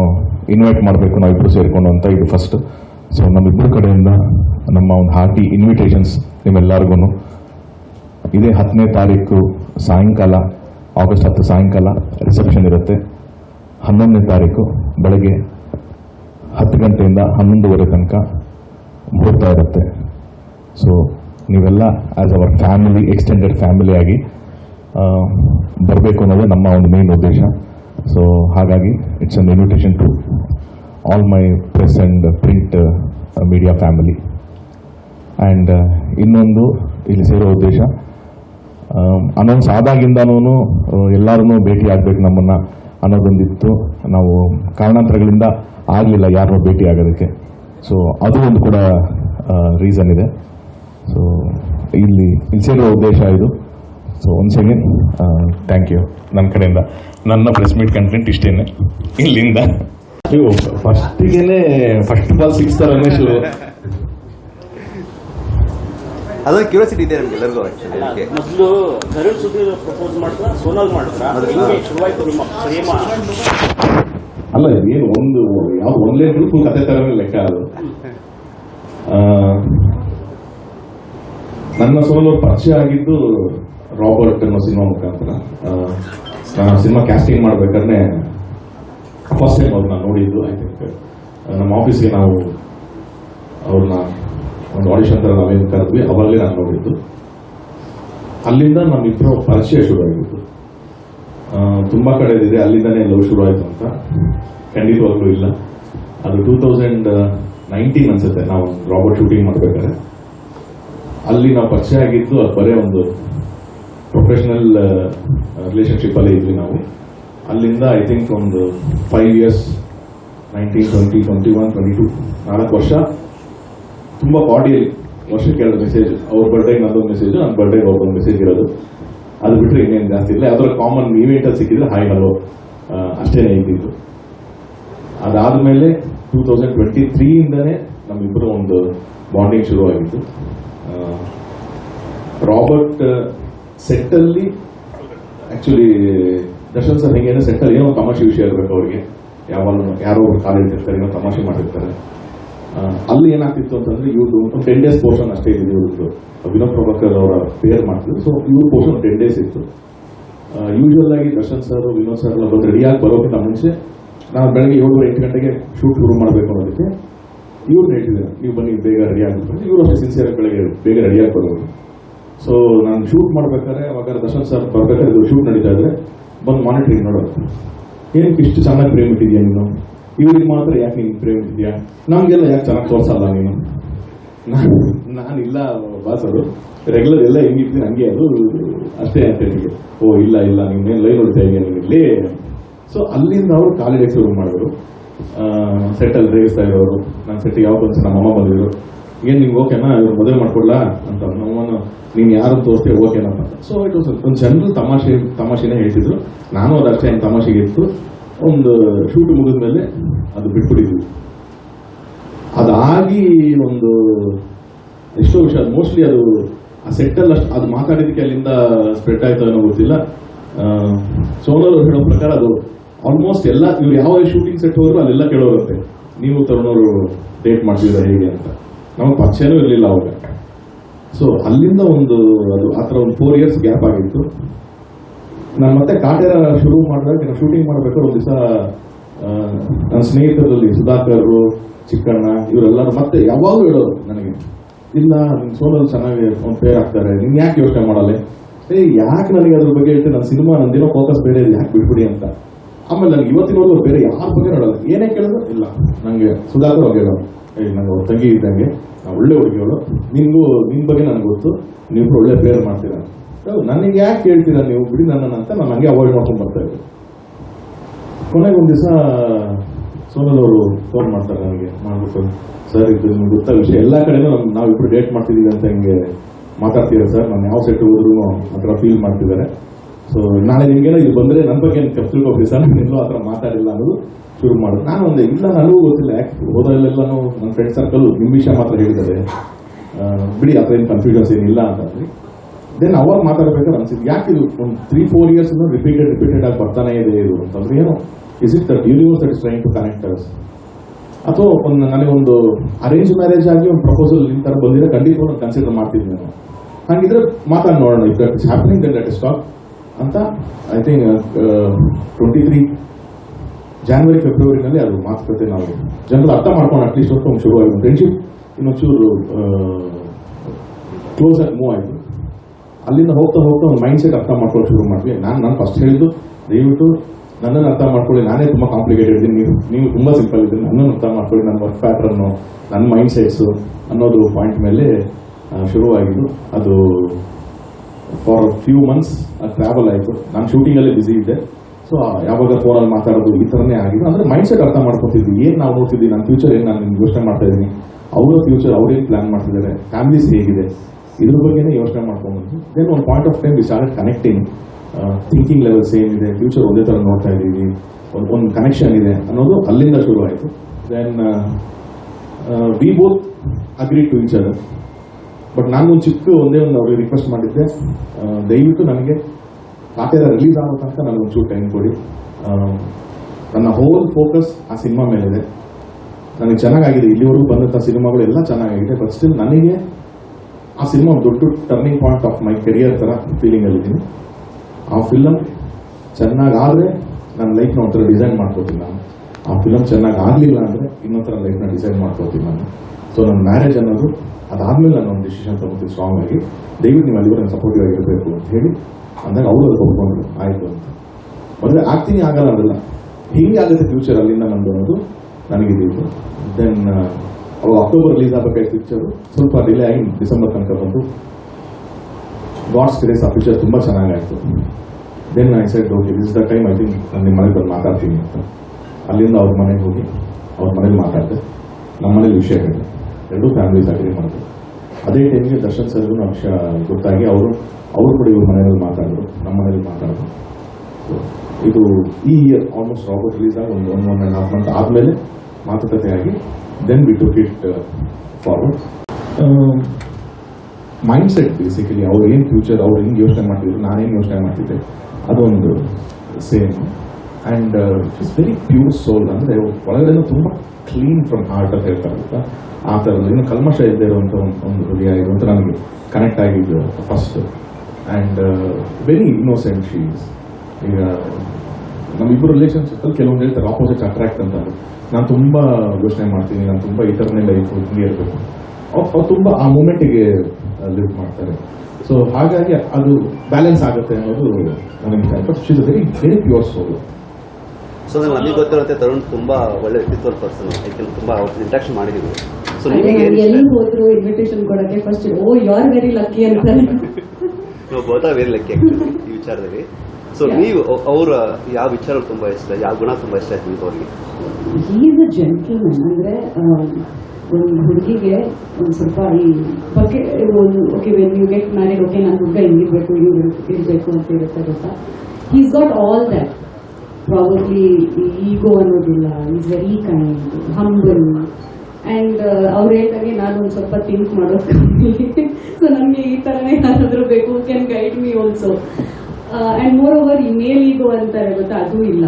ಇನ್ವೈಟ್ ಮಾಡಬೇಕು ನಾವಿಬ್ಬರು ಸೇರಿಕೊಂಡು ಅಂತ ಇದು ಫಸ್ಟ್ ಸೊ ನಮ್ಮಿಬ್ಬರ ಕಡೆಯಿಂದ ನಮ್ಮ ಒಂದು ಹಾರ್ಟಿ ಇನ್ವಿಟೇಷನ್ಸ್ ನಿಮ್ಮೆಲ್ಲರಿಗೂ ಇದೇ ಹತ್ತನೇ ತಾರೀಕು ಸಾಯಂಕಾಲ ಆಗಸ್ಟ್ ಹತ್ತು ಸಾಯಂಕಾಲ ರಿಸೆಪ್ಷನ್ ಇರುತ್ತೆ. ಹನ್ನೊಂದನೇ ತಾರೀಕು ಬೆಳಗ್ಗೆ ಹತ್ತು ಗಂಟೆಯಿಂದ ಹನ್ನೊಂದುವರೆ ತನಕ ಮುಹೂರ್ತ ಇರುತ್ತೆ. ಸೊ ನೀವೆಲ್ಲ as our family extended family ಆಗಿ ಬರಬೇಕು ಅನ್ನೋದೇ ನಮ್ಮ ಒಂದು ಮೇನ್ ಉದ್ದೇಶ. ಸೊ ಹಾಗಾಗಿ it's an invitation to all my press and print media family and ಇನ್ನೊಂದು ಇಲ್ಲಿ ಸೇರೋ ಉದ್ದೇಶ ಅನೌನ್ಸ್ ಆದಾಗಿಂದನೂ ಎಲ್ಲರೂ ಭೇಟಿ ಆಗಬೇಕು ನಮ್ಮನ್ನು ಅನ್ನೋದೊಂದಿತ್ತು. ನಾವು ಕಾರಣಾಂತರಗಳಿಂದ ಆಗಲಿಲ್ಲ ಯಾರನ್ನೂ ಭೇಟಿ ಆಗೋದಕ್ಕೆ. ಸೊ ಅದು ಒಂದು ಕೂಡ ರೀಸನ್ ಇದೆ. ಸೊ ಇಲ್ಲಿ ಇಲ್ಲಿ ಸೇರೋ ಉದ್ದೇಶ ಇದು. So once again thank you ನನ್ನ ಕಡೆಯಿಂದ. ನನ್ನ ಪ್ರೆಸ್ ಮೀಟ್ ಕಂಟೆಂಟ್ ಇಷ್ಟೇನೆ. ಇಲ್ಲಿಂದ. ನೀವು ಫಸ್ಟಿಗೆನೆ ಫಸ್ಟ್ ಬಾಲ್ ಸಿಕ್ಸ್ ರಮೇಶ್ ಅದೊಂದು ಕ್ಯೂರಿಯಾಸಿಟಿ ಇದೆ ನಮ್ಗೆ ಎಲ್ಲರಿಗೂ ಆಕ್ಚುಲಿ ಅದಕ್ಕೆ. ಮೊದಲು ಕರುಣ್ ಸುಧೀರ್ ಪ್ರಪೋಸ್ ಮಾಡಿದ್ರ ಸೋನಲ್ ಮಾಡಿದ್ರ ಹಿಂಗೆ ಶುರುವಾಯ್ತು ನಿಮ್ಮ ಪ್ರೇಮ. ಅಲ್ಲ ಏನು ಒಂದು ಯಾವ ಒಂದೇ ಗ್ರೂಪ್ ಕತೆ ತರ ಲೆಕ್ಕ ಅದು. ನನ್ನ ಸೋಲು ಪರಿಚಯ ಆಗಿದ್ದು ರಾಬರ್ಟ್ ಅನ್ನೋ ಸಿನಿಮಾ ಮುಖಾಂತರ. ನಾನು ಸಿನಿಮಾ ಕ್ಯಾಸ್ಟಿಂಗ್ ಮಾಡ್ಬೇಕಾದ್ರೆ ಫಸ್ಟ್ ಟೈಮ್ ಅವ್ರನ್ನ ನೋಡಿದ್ದು ಐ ಥಿಂಕ್ ನಮ್ಮ ಆಫೀಸ್ಗೆ ನಾವು ಅವ್ರನ್ನ ಒಂದು ಆಡಿಷನ್ ತರ ನಾವೇನು ಕರೆದ್ವಿ ಅವಾಗಲೇ ನಾನು ನೋಡಿದ್ದು. ಅಲ್ಲಿಂದ ನಮ್ಮಿಬ್ಬರು ಪರಿಚಯ ಶುರು ಆಗಿದ್ದು ಆ, ತುಂಬಾ ಕಡೆ ಇದೆ. ಅಲ್ಲಿಂದನೇ ಲವ್ ಶುರು ಆಯ್ತು ಅಂತ. ಖಂಡಿತವಾಗ್ಲೂ ಇಲ್ಲ. ಅದು ಟೂ ತೌಸಂಡ್ ನೈನ್ಟೀನ್ ಅನ್ಸುತ್ತೆ. ನಾವು ರಾಬರ್ಟ್ ಶೂಟಿಂಗ್ ಮಾಡ್ಬೇಕಾದ್ರೆ. ಅಲ್ಲಿ ನಾವು ಪರಿಚಯ ಆಗಿದ್ದು, ಅದು ಬರೇ ಒಂದು ಪ್ರೊಫೆಷನಲ್ ರಿಲೇಶನ್ಶಿಪ್ ಅಲ್ಲಿ ಇದ್ವಿ ನಾವು. ಅಲ್ಲಿಂದ ಐ ಥಿಂಕ್ ಒಂದು five years nineteen twenty twenty one twenty two ನಾಲ್ಕು ವರ್ಷ. ತುಂಬಾ ಬಾಡಿ ವರ್ಷಕ್ಕೆ ಎರಡು ಮೆಸೇಜ್ ಅವ್ರ ಬರ್ಡೇಗೆ ನಂದೊಂದು ಮೆಸೇಜ್ ನನ್ನ ಬರ್ಡೇಗೆ ಅವ್ರದ್ದೊಂದು ಮೆಸೇಜ್ ಇರೋದು. ಅದು ಬಿಟ್ಟರೆ ಇನ್ನೇನು ಜಾಸ್ತಿ ಇಲ್ಲ. ಯಾವ್ದಾರ ಕಾಮನ್ ಈವೆಂಟ್ ಅಲ್ಲಿ ಸಿಕ್ಕಿದ್ರೆ ಹಾಯ್ ಹಲೋ ಅಷ್ಟೇನೆ ಇದ್ದಿದ್ದು. ಅದಾದ್ಮೇಲೆ ಟೂ ತೌಸಂಡ್ ಟ್ವೆಂಟಿ ತ್ರೀಯಿಂದನೇ ನಮ್ಮಿಬ್ಬರು ಒಂದು ಬಾಂಡಿಂಗ್ ಶುರು ಆಗಿತ್ತು ರಾಬರ್ಟ್ ಸೆಟ್ಟಲ್ಲಿ ಆಕ್ಚುಲಿ ದರ್ಶನ್ ಸರ್ ಹೆಂಗೆ ಸೆಟ್ಟಲ್ಲಿ ಏನೋ ತಮಾಷೆ ವಿಷಯ ಇರಬೇಕು ಅವ್ರಿಗೆ. ಯಾವಾಗ ಯಾರೋ ಕಾಲೇಜ್ ಇಟ್ಟಿರ್ತಾರೆ ಏನೋ ತಮಾಷೆ ಮಾಡಿರ್ತಾರೆ. ಅಲ್ಲಿ ಏನಾಗ್ತಿತ್ತು ಅಂತಂದ್ರೆ ಇವ್ರದ್ದು ಟೆನ್ ಡೇಸ್ ಪೋರ್ಷನ್ ಅಷ್ಟೇ ಇದೆ ಇವ್ರದ್ದು ವಿನೋದ್ ಪ್ರಭಾಕರ್ ಅವರ ಪೇರ್ ಮಾಡ್ತಿದ್ರು. ಸೊ ಇವ್ರ ಪೋರ್ಷನ್ ಟೆನ್ ಡೇಸ್ ಇತ್ತು. ಯೂಶುವಲ್ ಆಗಿ ದರ್ಶನ್ ಸರ್ ವಿನೋದ್ ಸರ್ ಎಲ್ಲ ಬಂದು ರೆಡಿಯಾಗಿ ಬರೋಕ್ಕಿಂತ ಮುಂಚೆ ನಾನು ಬೆಳಗ್ಗೆ ಏಳು ಎಂಟು ಗಂಟೆಗೆ ಶೂಟ್ ಶುರು ಮಾಡಬೇಕು ಅನ್ನೋದಕ್ಕೆ ಇವ್ರು ಹೇಳ್ತಿದ್ದಾರೆ ನೀವು ಬನ್ನಿ, ಬೇಗ ರೆಡಿ ಆಗಿ ಇವರು ಅಷ್ಟೇ ಸಿನ್ಸಿಯರ್ ಬೆಳಗ್ಗೆ ಬೇಗ ರೆಡಿಯಾಗಿ ಬರೋದು ಸೊ ನಾನು ಶೂಟ್ ಮಾಡ್ಬೇಕಾದ್ರೆ ಅವಾಗ ದರ್ಶನ್ ಸರ್ ಬರ್ಬೇಕಾದ್ರೆ ಶೂಟ್ ನಡೀತಾ ಇದ್ರೆ ಬಂದು ಮಾನಿಟರಿಂಗ್ ನೋಡೋದು. ಏನಕ್ಕೆ ಇಷ್ಟು ಚೆನ್ನಾಗಿ ಪ್ರೇಮಿಟ್ಟಿದ್ಯಾ ನೀನು? ಇವ್ರಿಗೆ ಮಾತ್ರ ಯಾಕೆ ನೀನು ಪ್ರೇಮ್ ಇದೆಯಾ ನಮ್ಗೆಲ್ಲ ಯಾಕೆ ಚೆನ್ನಾಗಿ ತೋರ್ಸಲ್ಲ ನೀನು? ನಾನು, ನಾನಿಲ್ಲ ಬಾಸ್ ಅವರು ರೆಗ್ಯುಲರ್ ಎಲ್ಲ ಹೆಂಗಿರ್ತೀನಿ ಹಂಗೆ ಅದು, ಅಷ್ಟೇ ಅಂತ ಹೇಳಿ ಓ, ಇಲ್ಲ ಇಲ್ಲ ನಿಮಗೆ ಲೈವ್ ನೋಡ್ತಾ ಇದೆಯಾ ಇಲ್ಲಿ. ಸೊ ಅಲ್ಲಿಂದ ಅವರು ಕಾಲಿಡೇ ಶುರು ಮಾಡಿದ್ರು. ಸೆಟ್ಟಲ್ಲಿ ರೇಗಿಸ್ತಾ ಇರೋರು. ನನ್ನ ಸೆಟ್ಟಿಗೆ ಯಾವಾಗ ಬಂತು ನಮ್ಮ ಅಮ್ಮ ಬಂದಿದ್ರು. ಏನ್ ನಿಮ್ಗೆ ಓಕೆನಾ ಇವ್ರು ಮದುವೆ ಮಾಡ್ಕೊಡ್ಲಾ? ಅಂತ ನಮ್ಮನ್ನು, ನೀನ್ ಯಾರು ತೋರಿಸ್ತೀವಿ ಓಕೆನಾ ಅಂತ. ಸೊ ಇಟ್ ವಾಸ್ ಒಂದು ಜನರಲ್ ತಮಾಷೆ, ತಮಾಷೆನೇ ಹೇಳ್ತಿದ್ರು. ನಾನು ಅದು ಅಷ್ಟೇ, ತಮಾಷೆಗೆ ಇತ್ತು. ಒಂದು ಶೂಟ್ ಮುಗಿದ ಮೇಲೆ ಅದು ಬಿಟ್ಬಿಟ್ಟಿದ್ವಿ. ಅದಾಗಿ ಒಂದು ಎಷ್ಟೋ ವಿಷಯ ಮೋಸ್ಟ್ಲಿ ಅದು ಆ ಸೆಟ್ಟಲ್ಲಿ ಅಷ್ಟು, ಅದು ಮಾತಾಡಿದಕ್ಕೆ ಅಲ್ಲಿಂದ ಸ್ಪ್ರೆಡ್ ಆಯ್ತು ಅನ್ನೋ ಗೊತ್ತಿಲ್ಲ. ಸೋನಲ್ ಹೇಳೋ ಪ್ರಕಾರ ಅದು ಆಲ್ಮೋಸ್ಟ್ ಎಲ್ಲ, ಇವ್ರು ಯಾವ ಶೂಟಿಂಗ್ ಸೆಟ್ ಹೋದ್ರು ಅಲ್ಲೆಲ್ಲ ಕೇಳೋರುತ್ತೆ ನೀವು ತರುಣವರು ಡೇಟ್ ಮಾಡ್ತಿದ್ದೀರಾ ಹೇಗೆ ಅಂತ. ನಮಗೆ ಪರಿಚಯನೂ ಇರಲಿಲ್ಲ ಅವಾಗ. ಸೊ ಅಲ್ಲಿಂದ ಒಂದು, ಅದು ಆ ಥರ ಒಂದು ಫೋರ್ ಇಯರ್ಸ್ ಗ್ಯಾಪ್ ಆಗಿತ್ತು. ನಾನು ಮತ್ತೆ ಕಾಟೇರ ಶುರು ನಾನು ಶೂಟಿಂಗ್ ಮಾಡಬೇಕಾದ್ರೆ ಒಂದು ದಿವಸ ನನ್ನ ಸ್ನೇಹಿತರಲ್ಲಿ ಸುಧಾಕರ್ ಚಿಕ್ಕಣ್ಣ, ಇವರೆಲ್ಲರೂ ಮತ್ತೆ ಯಾವಾಗಲೂ ಹೇಳೋರು ನನಗೆ, ಇಲ್ಲ ನಿಮ್ಮ ಸೋಲಲ್ಲಿ ಚೆನ್ನಾಗಿ ಒಂದು ಪೇರ್ ಆಗ್ತಾರೆ ನಿಮ್ಗೆ ಯಾಕೆ ಯೋಚನೆ ಮಾಡಲ್ಲ? ಏ, ಯಾಕೆ ನನಗೆ ಅದ್ರ ಬಗ್ಗೆ ಹೇಳ್ತೀನಿ ನನ್ನ ಸಿನಿಮಾ ನಂದೇನೋ ಫೋಕಸ್ ಬೇರೆ ಯಾಕೆ ಬಿಡ್ಬಿಡಿ ಅಂತ. ಆಮೇಲೆ ನನಗೆ ಇವತ್ತಿನವರೆಗೂ ಬೇರೆ ಯಾರ ಬಗ್ಗೆ ನೋಡಲ್ಲ ಏನೇ ಕೇಳಿದ್ರು, ಇಲ್ಲ ನನಗೆ ಸುಧಾಕರ್ ಬಗ್ಗೆ ಹೇಳೋರು ಏ, ನಂಗೆ ಅವ್ರ ತಂಗಿ ಇದ್ದಂಗೆ ನಾನು ಒಳ್ಳೆ ಹುಡುಗಿಗಳು ನಿನ್ಗೂ ನಿನ್ ಬಗ್ಗೆ ನನಗೆ ಗೊತ್ತು, ನೀವು ಒಳ್ಳೆ ಪೇರ್ ಮಾಡ್ತೀರಾ ನನಗೆ ಯಾಕೆ ಹೇಳ್ತೀರಾ ನೀವು? ಬಿಡಿ ನನ್ನ ಅಂತ ನಾನು ಹಂಗೆ ಅವಾಯ್ಡ್ ಮಾಡ್ಕೊಂಡು ಬರ್ತಾ ಇದ್ದೆ. ಕೊನೆಗೆ ಒಂದು ದಿವಸ ಸೋನಲ್ ಅವರು ಫೋನ್ ಮಾಡ್ತಾರೆ ನನಗೆ, ಮಾಡ್ಬಿಟ್ಟು, ಸರ್, ಇದು ನಿಮ್ಗೆ ಗೊತ್ತಾ ವಿಷಯ? ಎಲ್ಲ ನಾವು ನಾವಿಬ್ರು ಡೇಟ್ ಮಾಡ್ತಿದ್ದೀವಿ ಅಂತ ಹಿಂಗೆ ಮಾತಾಡ್ತೀರಾ ಸರ್. ನಾನು ಯಾವ ಸೆಟ್ ಹೋದ್ರು ಆ ಫೀಲ್ ಮಾಡ್ತಿದ್ದಾರೆ. ಸೊ ನಾಳೆ ನಿಮ್ಗೇನೋ ಇದು ಬಂದರೆ ನನ್ನ ಬಗ್ಗೆ ಏನು ತಪ್ಪು ತಿಳ್ಕೊಬಿಡಿ ಸರ್. ನಾನು ಆ ಥರ ಮಾತಾಡಿಲ್ಲ ಅನ್ನೋದು ಶುರು ಮಾಡೋದು ನಾನು ಒಂದು, ಇಲ್ಲ, ನನಗೂ ಗೊತ್ತಿಲ್ಲ. ಯಾಕೆ ಹೋದಲ್ಲೆಲ್ಲನೂ ನನ್ನ ಫ್ರೆಂಡ್ ಸರ್ಕಲ್ ನಿಮ್ಮ ವಿಷಯ ಮಾತ್ರ ಹೇಳಿದ್ದಾರೆ. ಬಿಡಿ, ಆ ಥರ ಏನು ಕನ್ಫ್ಯೂಷನ್ಸ್ ಏನಿಲ್ಲ ಅಂತಂದ್ರಿ ದೆನ್ ಅವಾಗ ಮಾತಾಡ್ಬೇಕಾದ್ರೆ ಅನ್ಸಿದ್ದು ಯಾಕೆ ಇದು ಒಂದು three four years repeated repeated ಆಗಿ ಬರ್ತಾನೆ ಇದೆ ಇದು ಅಂತಂದ್ರೆ ಏನು is it that universe that is trying to connect us ಅಥವಾ ಒಂದು ನನಗೊಂದು ಅರೇಂಜ್ ಮ್ಯಾರೇಜ್ ಆಗಿ ಒಂದು ಪ್ರಪೋಸಲ್ ಈ ಥರ ಬಂದಿದ್ರೆ ಖಂಡಿತವಾಗಿ ಕನ್ಸಿಡರ್ ಮಾಡ್ತೀನಿ ನಾನು. ಹಾಗಿದ್ರೆ ಮಾತಾಡಿ ನೋಡೋಣ if that is happening that is talk ಅಂತ I think twenty three January ಫೆಬ್ರವರಿನಲ್ಲಿ ಅದು ಮಾತುಕತೆ ನಾವು ಜನರು ಅರ್ಥ ಮಾಡ್ಕೊಂಡು ಅಟ್ಲೀಸ್ಟ್ ಒಂದು ಶುರುವಾಯಿತು ಫ್ರೆಂಡ್ಶಿಪ್ ಇನ್ನೊಂಚೂರು ಕ್ಲೋಸ್ ಆಗಿ ಮೂವ್ ಆಯಿತು. ಅಲ್ಲಿಂದ ಹೋಗ್ತಾ ಹೋಗ್ತಾ ಒಂದು ಮೈಂಡ್ ಸೆಟ್ ಅರ್ಥ ಮಾಡ್ಕೊಳ್ಳೋ ಶುರು ಮಾಡಿದ್ವಿ. ನಾನು ನಾನು ಫಸ್ಟ್ ಹೇಳಿದ್ದು, ದಯವಿಟ್ಟು ನನ್ನನ್ನು ಅರ್ಥ ಮಾಡ್ಕೊಳ್ಳಿ. ನಾನೇ ತುಂಬ ಕಾಂಪ್ಲಿಕೇಟೆಡ್ ಇದ್ದೀನಿ. ನೀವು ನೀವು ತುಂಬ ಸಿಂಪಲ್ ಇದ್ದೀನಿ ನನ್ನನ್ನು ಅರ್ಥ ಮಾಡ್ಕೊಳ್ಳಿ. ನನ್ನ ವರ್ಕ್ ಪ್ಯಾಟ್ರನ್ನು ನನ್ನ ಮೈಂಡ್ ಸೆಟ್ಸು ಅನ್ನೋದು ಪಾಯಿಂಟ್ ಮೇಲೆ ಶುರುವಾಗಿದ್ದು. ಅದು ಫಾರ್ ಫ್ಯೂ ಮಂತ್ಸ್ ಟ್ರಾವೆಲ್ ಆಯಿತು. ನಾನು ಶೂಟಿಂಗಲ್ಲೇ ಬ್ಯುಸಿ ಇದ್ದೆ. ಸೊ ಯಾವಾಗ ಫೋನಲ್ಲಿ ಮಾತಾಡೋದು ಈ ಥರನೇ ಆಗಿದ್ದು. ಅಂದರೆ ಮೈಂಡ್ ಸೆಟ್ ಅರ್ಥ ಮಾಡ್ಕೊತಿದ್ವಿ. ಏನು ನಾವು ನೋಡ್ತಿದ್ವಿ ನನ್ನ ಫ್ಯೂಚರ್ ಏನು ನಾನು ನಿಮ್ಗೆ ಯೋಚನೆ ಮಾಡ್ತಾ ಇದ್ದೀನಿ? ಅವರ ಫ್ಯೂಚರ್ ಅವ್ರೇನು ಪ್ಲ್ಯಾನ್ ಮಾಡ್ತಿದ್ದಾರೆ? ಫ್ಯಾಮಿಲೀಸ್ ಹೇಗಿದೆ? ಇದ್ರ ಬಗ್ಗೆನೇ ಯೋಚನೆ ಮಾಡ್ಕೊಂಡು ದೆನ್ ಒಂದು point of time we start connecting thinking level same ಇದೆ ಫ್ಯೂಚರ್ ಒಂದೇ ಥರ ನೋಡ್ತಾ ಇದ್ದೀವಿ ಒಂದು ಒಂದು ಕನೆಕ್ಷನ್ ಇದೆ ಅನ್ನೋದು ಅಲ್ಲಿಂದ ಶುರು ಆಯಿತು then we both agree to each other but ನಾನು ಚಿಕ್ಕ ಒಂದೇ ಒಂದು ಅವ್ರಿಗೆ ರಿಕ್ವೆಸ್ಟ್ ಮಾಡಿದ್ದೆ ಆ, ದಯವಿಟ್ಟು ನನಗೆ ಕಾಟೇರ ರಿಲೀಸ್ ಆಗೋ ತನಕ ನನಗೆ ಒಂಚೂರು ಟೈಮ್ ಕೊಡಿ. ಆ, ನನ್ನ ಹೋಲ್ ಫೋಕಸ್ ಆ ಸಿನಿಮಾ ಮೇಲಿದೆ. ನನಗೆ ಚೆನ್ನಾಗಾಗಿದೆ ಇಲ್ಲಿವರೆಗೂ ಬಂದಂಥ ಸಿನಿಮಾಗಳು ಎಲ್ಲ ಚೆನ್ನಾಗಿದೆ ಬಟ್ ಸ್ಟಿಲ್ ನನಗೆ ಆ ಸಿನಿಮಾ ದೊಡ್ಡ turning point of my career ಥರ ಫೀಲಿಂಗಲ್ಲಿದ್ದೀನಿ ಆ ಫಿಲಮ್ ಚೆನ್ನಾಗಾದರೆ ನನ್ನ ಲೈಫ್ನ ಒಂಥರ ಡಿಸೈನ್ ಮಾಡ್ಕೋತೀನಿ ನಾನು. ಆ ಫಿಲಮ್ ಚೆನ್ನಾಗಿ ಆಗಲಿಲ್ಲ ಅಂದ್ರೆ ಇನ್ನೊಂಥರ ಲೈಫ್ನ ಡಿಸೈನ್ ಮಾಡ್ಕೋತೀನಿ ನಾನು. ಸೊ ನನ್ನ ಮ್ಯಾರೇಜ್ ಅನ್ನೋದು ಅದಾದ್ಮೇಲೆ ನಾನು ಒಂದು ಡಿಸಿಷನ್ ತಗೋತೀನಿ ಸ್ಟ್ರಾಂಗ್ ಆಗಿ ದಯವಿಟ್ಟು ನೀವು ಅಲ್ಲಿವರೆ ಸಪೋರ್ಟಿವ್ ಆಗಿರಬೇಕು ಅಂತ ಹೇಳಿ ಅಂದಾಗ ಅವರು ಅದಕ್ಕೆ ಒಪ್ಕೊಂಡ್ರು. ಆಯಿತು ಅಂತ. ಮದುವೆ ಆಗ್ತೀನಿ ಆಗಲ್ಲ ಅದಲ್ಲ ಹಿಂಗೆ ಆಗುತ್ತೆ ಫ್ಯೂಚರ್ ಅಲ್ಲಿಂದ ನಂದು ಅನ್ನೋದು ನನಗೆ ಇದಿತ್ತು ದೆನ್ ಅವಾಗ ಅಕ್ಟೋಬರ್ ರಿಲೀಸ್ ಆಗಬೇಕಾಯ್ತು ಪಿಕ್ಚರು ಸ್ವಲ್ಪ ಡಿಲೇ ಆಗಿ ಡಿಸೆಂಬರ್ ತನಕ ಬಂತು. ಗಾಡ್ಸ್ ಕ್ರೇಸ್ ಆ ಪಿಕ್ಚರ್ ತುಂಬ ಚೆನ್ನಾಗಾಯಿತು. Then I said okay this the time I think ನಾನು ನಿಮ್ಮ ಮನೆಗೆ ಬಂದು ಮಾತಾಡ್ತೀನಿ ಅಂತ. ಅಲ್ಲಿಂದ ಅವ್ರ ಮನೆಗೆ ಹೋಗಿ ಅವ್ರ ಮನೇಲಿ ಮಾತಾಡಿದೆ. ನಮ್ಮ ಮನೇಲಿ ವಿಷಯ ಹೇಳಿದೆ. ಎರಡೂ ಫ್ಯಾಮಿಲೀಸ್ ಅಗ್ರಿ ಮಾಡಿದ್ರು. ಅದೇ ಟೈಮ್ಗೆ ದರ್ಶನ್ ಸರ್ಗೂ ನಮ್ಮ ವಿಷಯ ಗೊತ್ತಾಗಿ ಅವರು ಅವರು ಕೂಡ ಇವ್ರ ಮನೆಯಲ್ಲಿ ಮಾತಾಡಿದ್ರು. ನಮ್ಮ ಮನೇಲಿ ಮಾತಾಡಿದ್ರು. ಇದು ಈ ಇಯರ್ ಆಲ್ಮೋಸ್ಟ್ ರಾಬರ್ಟ್ ರಿಲೀಸ್ ಆಗಿ ಒಂದು one one and half month ಆದಮೇಲೆ ಮಾತುಕತೆ ಆಗಿ then we took it forward mind set basically ಅವ್ರು ಏನು ಫ್ಯೂಚರ್ ಅವ್ರು ಹೆಂಗೆ ಯೋಚನೆ ಮಾಡ್ತಿದ್ರು, ನಾನೇನು ಯೋಚನೆ ಮಾಡ್ತಿದ್ದೆ, ಅದೊಂದು same and it's very pure soul ಅಂದರೆ ಒಳಗಡೆ ತುಂಬ ಕ್ಲೀನ್ ಫ್ರಮ್ ಹಾರ್ಟ್ ಅಂತ ಹೇಳ್ತಾರೆ ಆ ಥರದ್ದು. ಇನ್ನು ಕಲ್ಮಶ ಇಲ್ಲದೆ ಇರುವಂಥ ಒಂದು ಹೃದಯ ಇರುವಂಥ ನನಗೆ ಕನೆಕ್ಟ್ ಆಗಿದ್ದು first and very innocent she's ಈಗ, ನಮ್ಮಿಬ್ಬರು ರಿಲೇಷನ್ಶಿಪ್ಪಲ್ಲಿ ಕೆಲವೊಂದು ಹೇಳ್ತಾರೆ ಆಪೋಸಿಟ್ ಅಟ್ರಾಕ್ಟ್ ಅಂತ. ನಾನು ತುಂಬಾ ಯೋಚನೆ ಮಾಡ್ತೀನಿ ನಾನು ತುಂಬಾ ಈ ಥರನೇ ಲೈಫ್ ಹಿಂಗೆ ಇರಬೇಕು ಅವ್ರು ತುಂಬಾ ಆ ಮೂಮೆಂಟಿಗೆ ಲಿವ್ ಮಾಡ್ತಾರೆ. ಸೊ ಹಾಗಾಗಿ ಅದು ಬ್ಯಾಲೆನ್ಸ್ ಆಗುತ್ತೆ ಅನ್ನೋದು ನನಗೆ but she's very very pure soul so ನಮಗೆ ಗೊತ್ತಿರುತ್ತೆ ತರುಣ್ ತುಂಬಾ ಒಳ್ಳೆ ವ್ಯಕ್ತಿತ್ವ ಪರ್ಸನ್ ಯಾಕೆಂದ್ರೆ ತುಂಬಾ ಅವ್ರ ಇಂಟ್ರಾಕ್ಷನ್ ಮಾಡಿದೀವಿ. ಸೊ ನಿಮಗೆ ನಾನು ಎಲ್ಲಿ ಹೋದ್ರು ಇನ್ವಿಟೇಷನ್ ಕೊಡಕ್ಕೆ first oh you are very lucky ಅಂತಾರೆ ಬೋತ ವೆರಿ ಲಕ್ಕಿ ಈ ವಿಚಾರದಲ್ಲಿ. ಸೊ ನೀವು ಅವರ ಯಾವ ವಿಚಾರ ತುಂಬಾ ಇಷ್ಟ ಯಾವ ಗುಣ ತುಂಬಾ ಇಷ್ಟ ಆಯ್ತು ನಿಮ್ಗೆ ಅವ್ರಿಗೆ? ಈಸ್ ಅ ಜೆಂಟಲ್ಮನ್ ಅಂದ್ರೆ ಒಂದು ಹುಡುಗಿಗೆ ಒಂದು ಸ್ವಲ್ಪ ಈ ಬಗ್ಗೆ ಒಂದು okay when you get married okay ನಾನು ಹುಡುಗ ಹೆಂಗಿರ್ಬೇಕು ಇವ್ರು ಇರಬೇಕು ಅಂತ ಇರುತ್ತೆ ಗೊತ್ತಾ is got all that probably ego ಅನ್ನೋದಿಲ್ಲ. Is very kind humble and ಅವ್ರು ಹೇಳ್ದಂಗೆ ನಾನು ಒಂದು ಸ್ವಲ್ಪ ಥಿಂಕ್ ಮಾಡೋದು ಸೊ ನನಗೆ ಈ ಥರನೇ ಯಾರಾದರೂ ಬೇಕು can guide me also and more over email ego ಅಂತಾರೆ ಗೊತ್ತಾ ಅದು ಇಲ್ಲ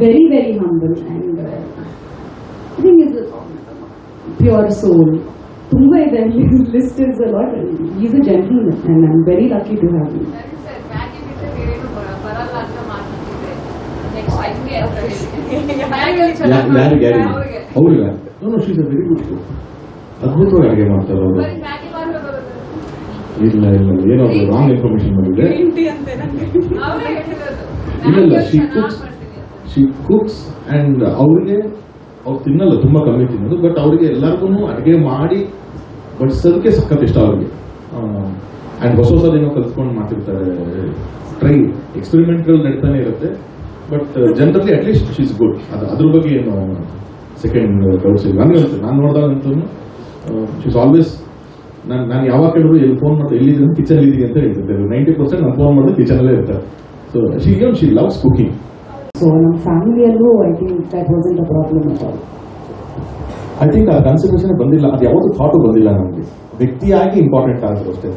very very humble and I think is pure soul ತುಂಬಾ ಇದೆ list is lot is a gentleman and I am very lucky to have you Maggi ಬಿಟ್ಟರೆ ಬೇರೇನು ಬರ- ಬರಲ್ಲ ಅಂತ ಮಾತಾಡ್ತಿದ್ದೆ ನೆಕ್ಸ್ಟ್ ಹಂಗೆ ಮ್ಯಾಗಿ ಯಾರಿಗೆ ಯಾರಿಗೆ ಅವ್ರಿಗೆ ಅವ್ರಿಗ no she's a very good cook ಅದ್ಭುತವಾಗಿ ಅಡುಗೆ ಮಾಡ್ತಾರೆ ಅವರು ಬರೀ ಮ್ಯಾಗಿ ಮಾತ್ರ ಬರೋದು ಇಲ್ಲ ಇಲ್ಲ ಏನೋ ರಾಂಗ್ ಇನ್ಫಾರ್ಮೇಶನ್ ಬಂದಿದೆ. ಇಲ್ಲ ಇಲ್ಲ she cooks. She cooks and ಅವ್ರಿಗೆ ಅವ್ರು ತಿನ್ನಲ್ಲ ತುಂಬಾ ಕಮ್ಮಿ ತಿನ್ನೋದು ಬಟ್ ಅವ್ರಿಗೆ ಎಲ್ಲರಿಗೂ ಅಡುಗೆ ಮಾಡಿ ಬಡಿಸೋದಕ್ಕೆ ಸಖತ್ ಇಷ್ಟ ಅವ್ರಿಗೆ. ಅಂಡ್ ಹೊಸ ಹೊಸದೇನೋ ಕಲ್ತ್ಕೊಂಡು ಮಾಡ್ತಿರ್ತಾರೆ. ಟ್ರೈ ಎಕ್ಸ್ಪೆರಿಮೆಂಟ್ಗಳು ನಡೀತಾನೆ ಇರುತ್ತೆ ಬಟ್ ಜನರಲ್ಲಿ ಅಟ್ಲೀಸ್ಟ್ ಇಸ್ ಗುಡ್ ಅದು ಅದ್ರ ಬಗ್ಗೆ ಏನು ಸೆಕೆಂಡ್ ಡೌಟ್ಸ್ ಇಲ್ಲ. ನನಗೆ ನಾನು ನೋಡಿದಾಗಂತೂ ಶೀಸ್ ಆಲ್ವೇಸ್ ನಾನು ನಾನು ಯಾವಾಗ ಕೇಳಿದ್ರು ಎಲ್ಲಿ ಫೋನ್ ಮಾಡ್ತಾ ಎಲ್ಲಿದ್ದೀನಿ ಕಿಚನ್ ಇದ್ದೀನಿ ಅಂತ ಹೇಳ್ತಿದ್ದೆ. ನೈಂಟಿ ಪರ್ಸೆಂಟ್ ನಾನು ಫೋನ್ ಮಾಡಿದ್ರೆ ಕಿಚನಲ್ಲೇ ಇರ್ತಾರೆ. So she she loves cooking so ನಮ್ಮ ಫ್ಯಾಮಿಲಿಯಲ್ಲೂ I think that was in the problem I think ಆ ಕನ್ಸಿಡರೇಷನ್ ಬಂದಿಲ್ಲ. ಅದು ಯಾವತ್ತೂ ಥಾಟು ಬಂದಿಲ್ಲ ನಮಗೆ. ವ್ಯಕ್ತಿಯಾಗಿ ಇಂಪಾರ್ಟೆಂಟ್ ಆಗಿದ್ರು ಅಷ್ಟೇ.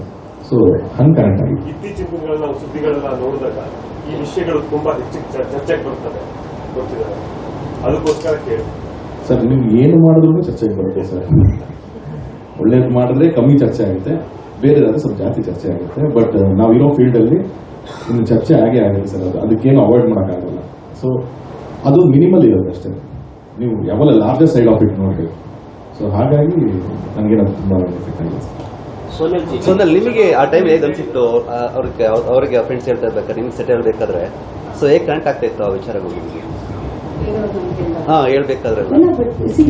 ಸೊ ಹಂಗೆ ಕನೆಕ್ಟ್ ಆಗಿ ಇತ್ತೀಚಿನ ದಿನಗಳ ಸುದ್ದಿಗಳೆಲ್ಲ ನೋಡಿದಾಗ ಈ ವಿಷಯಗಳು ತುಂಬಾ ಹೆಚ್ಚು ಚರ್- ಚರ್ಚೆಗೆ ಬರ್ತವೆ ಗೊತ್ತಿದೆ. ಅದಕ್ಕೋಸ್ಕರ ಕೇಳಿ ಸರ್ ನೀವು ಏನು ಮಾಡಿದ್ರು ಚರ್ಚೆಗೆ ಬರುತ್ತೆ ಸರ್? ಒಳ್ಳೇದು ಮಾಡಿದ್ರೆ ಕಮ್ಮಿ ಚರ್ಚೆ ಆಗುತ್ತೆ ಬೇರೆದಾದ್ರೆ ಸ್ವಲ್ಪ ಜಾಸ್ತಿ ಚರ್ಚೆ ಆಗುತ್ತೆ. ಬಟ್ ನಾವಿರೋ ಫೀಲ್ಡಲ್ಲಿ ಇನ್ನು ಚರ್ಚೆ ಆಗೇ ಆಗುತ್ತೆ ಸರ್ ಅದು. ಅದಕ್ಕೇನು ಅವಾಯ್ಡ್ ಮಾಡೋಕ್ಕಾಗಲ್ಲ. ಸೊ ಅದು ಮಿನಿಮಲ್ ಇರೋದು ಅಷ್ಟೇ. ನೀವು ಯಾವಾಗ ಲಾರ್ಜೆಸ್ಟ್ ಸೈಡ್ ಆಫ್ ಇಟ್ ನೋಡ್ರಿ ಸೊ ಹಾಗಾಗಿ ನನಗೇನದು ತುಂಬ ಎಫೆಕ್ಟ್ ಆಗಿದೆ ಸೊ ಅಂದ್ರೆ ನಿಮಗೆ ಆ ಟೈಮ್ ಹೇಗೆ ಅನ್ಸಿತ್ತು? ಅವ್ರಿಗೆ ಅವ್ರಿಗೆ ಫ್ರೆಂಡ್ಸ್ ಹೇಳ್ತಾ ಇರ್ಬೇಕಾದ್ರೆ ನಿಮ್ಗೆ ಸೆಟ್ ಹೇಳ್ಬೇಕಾದ್ರೆ? ಸೊ ಹೇಗೆ ಕನೆಕ್ಟ್ ಆಗ್ತಾ ಇತ್ತು ಆ ವಿಚಾರಗಳು ಹಾ ಹೇಳ್ಬೇಕಾದ್ರೆ ಇಲ್ಲ ಬಟ್ ಸಿ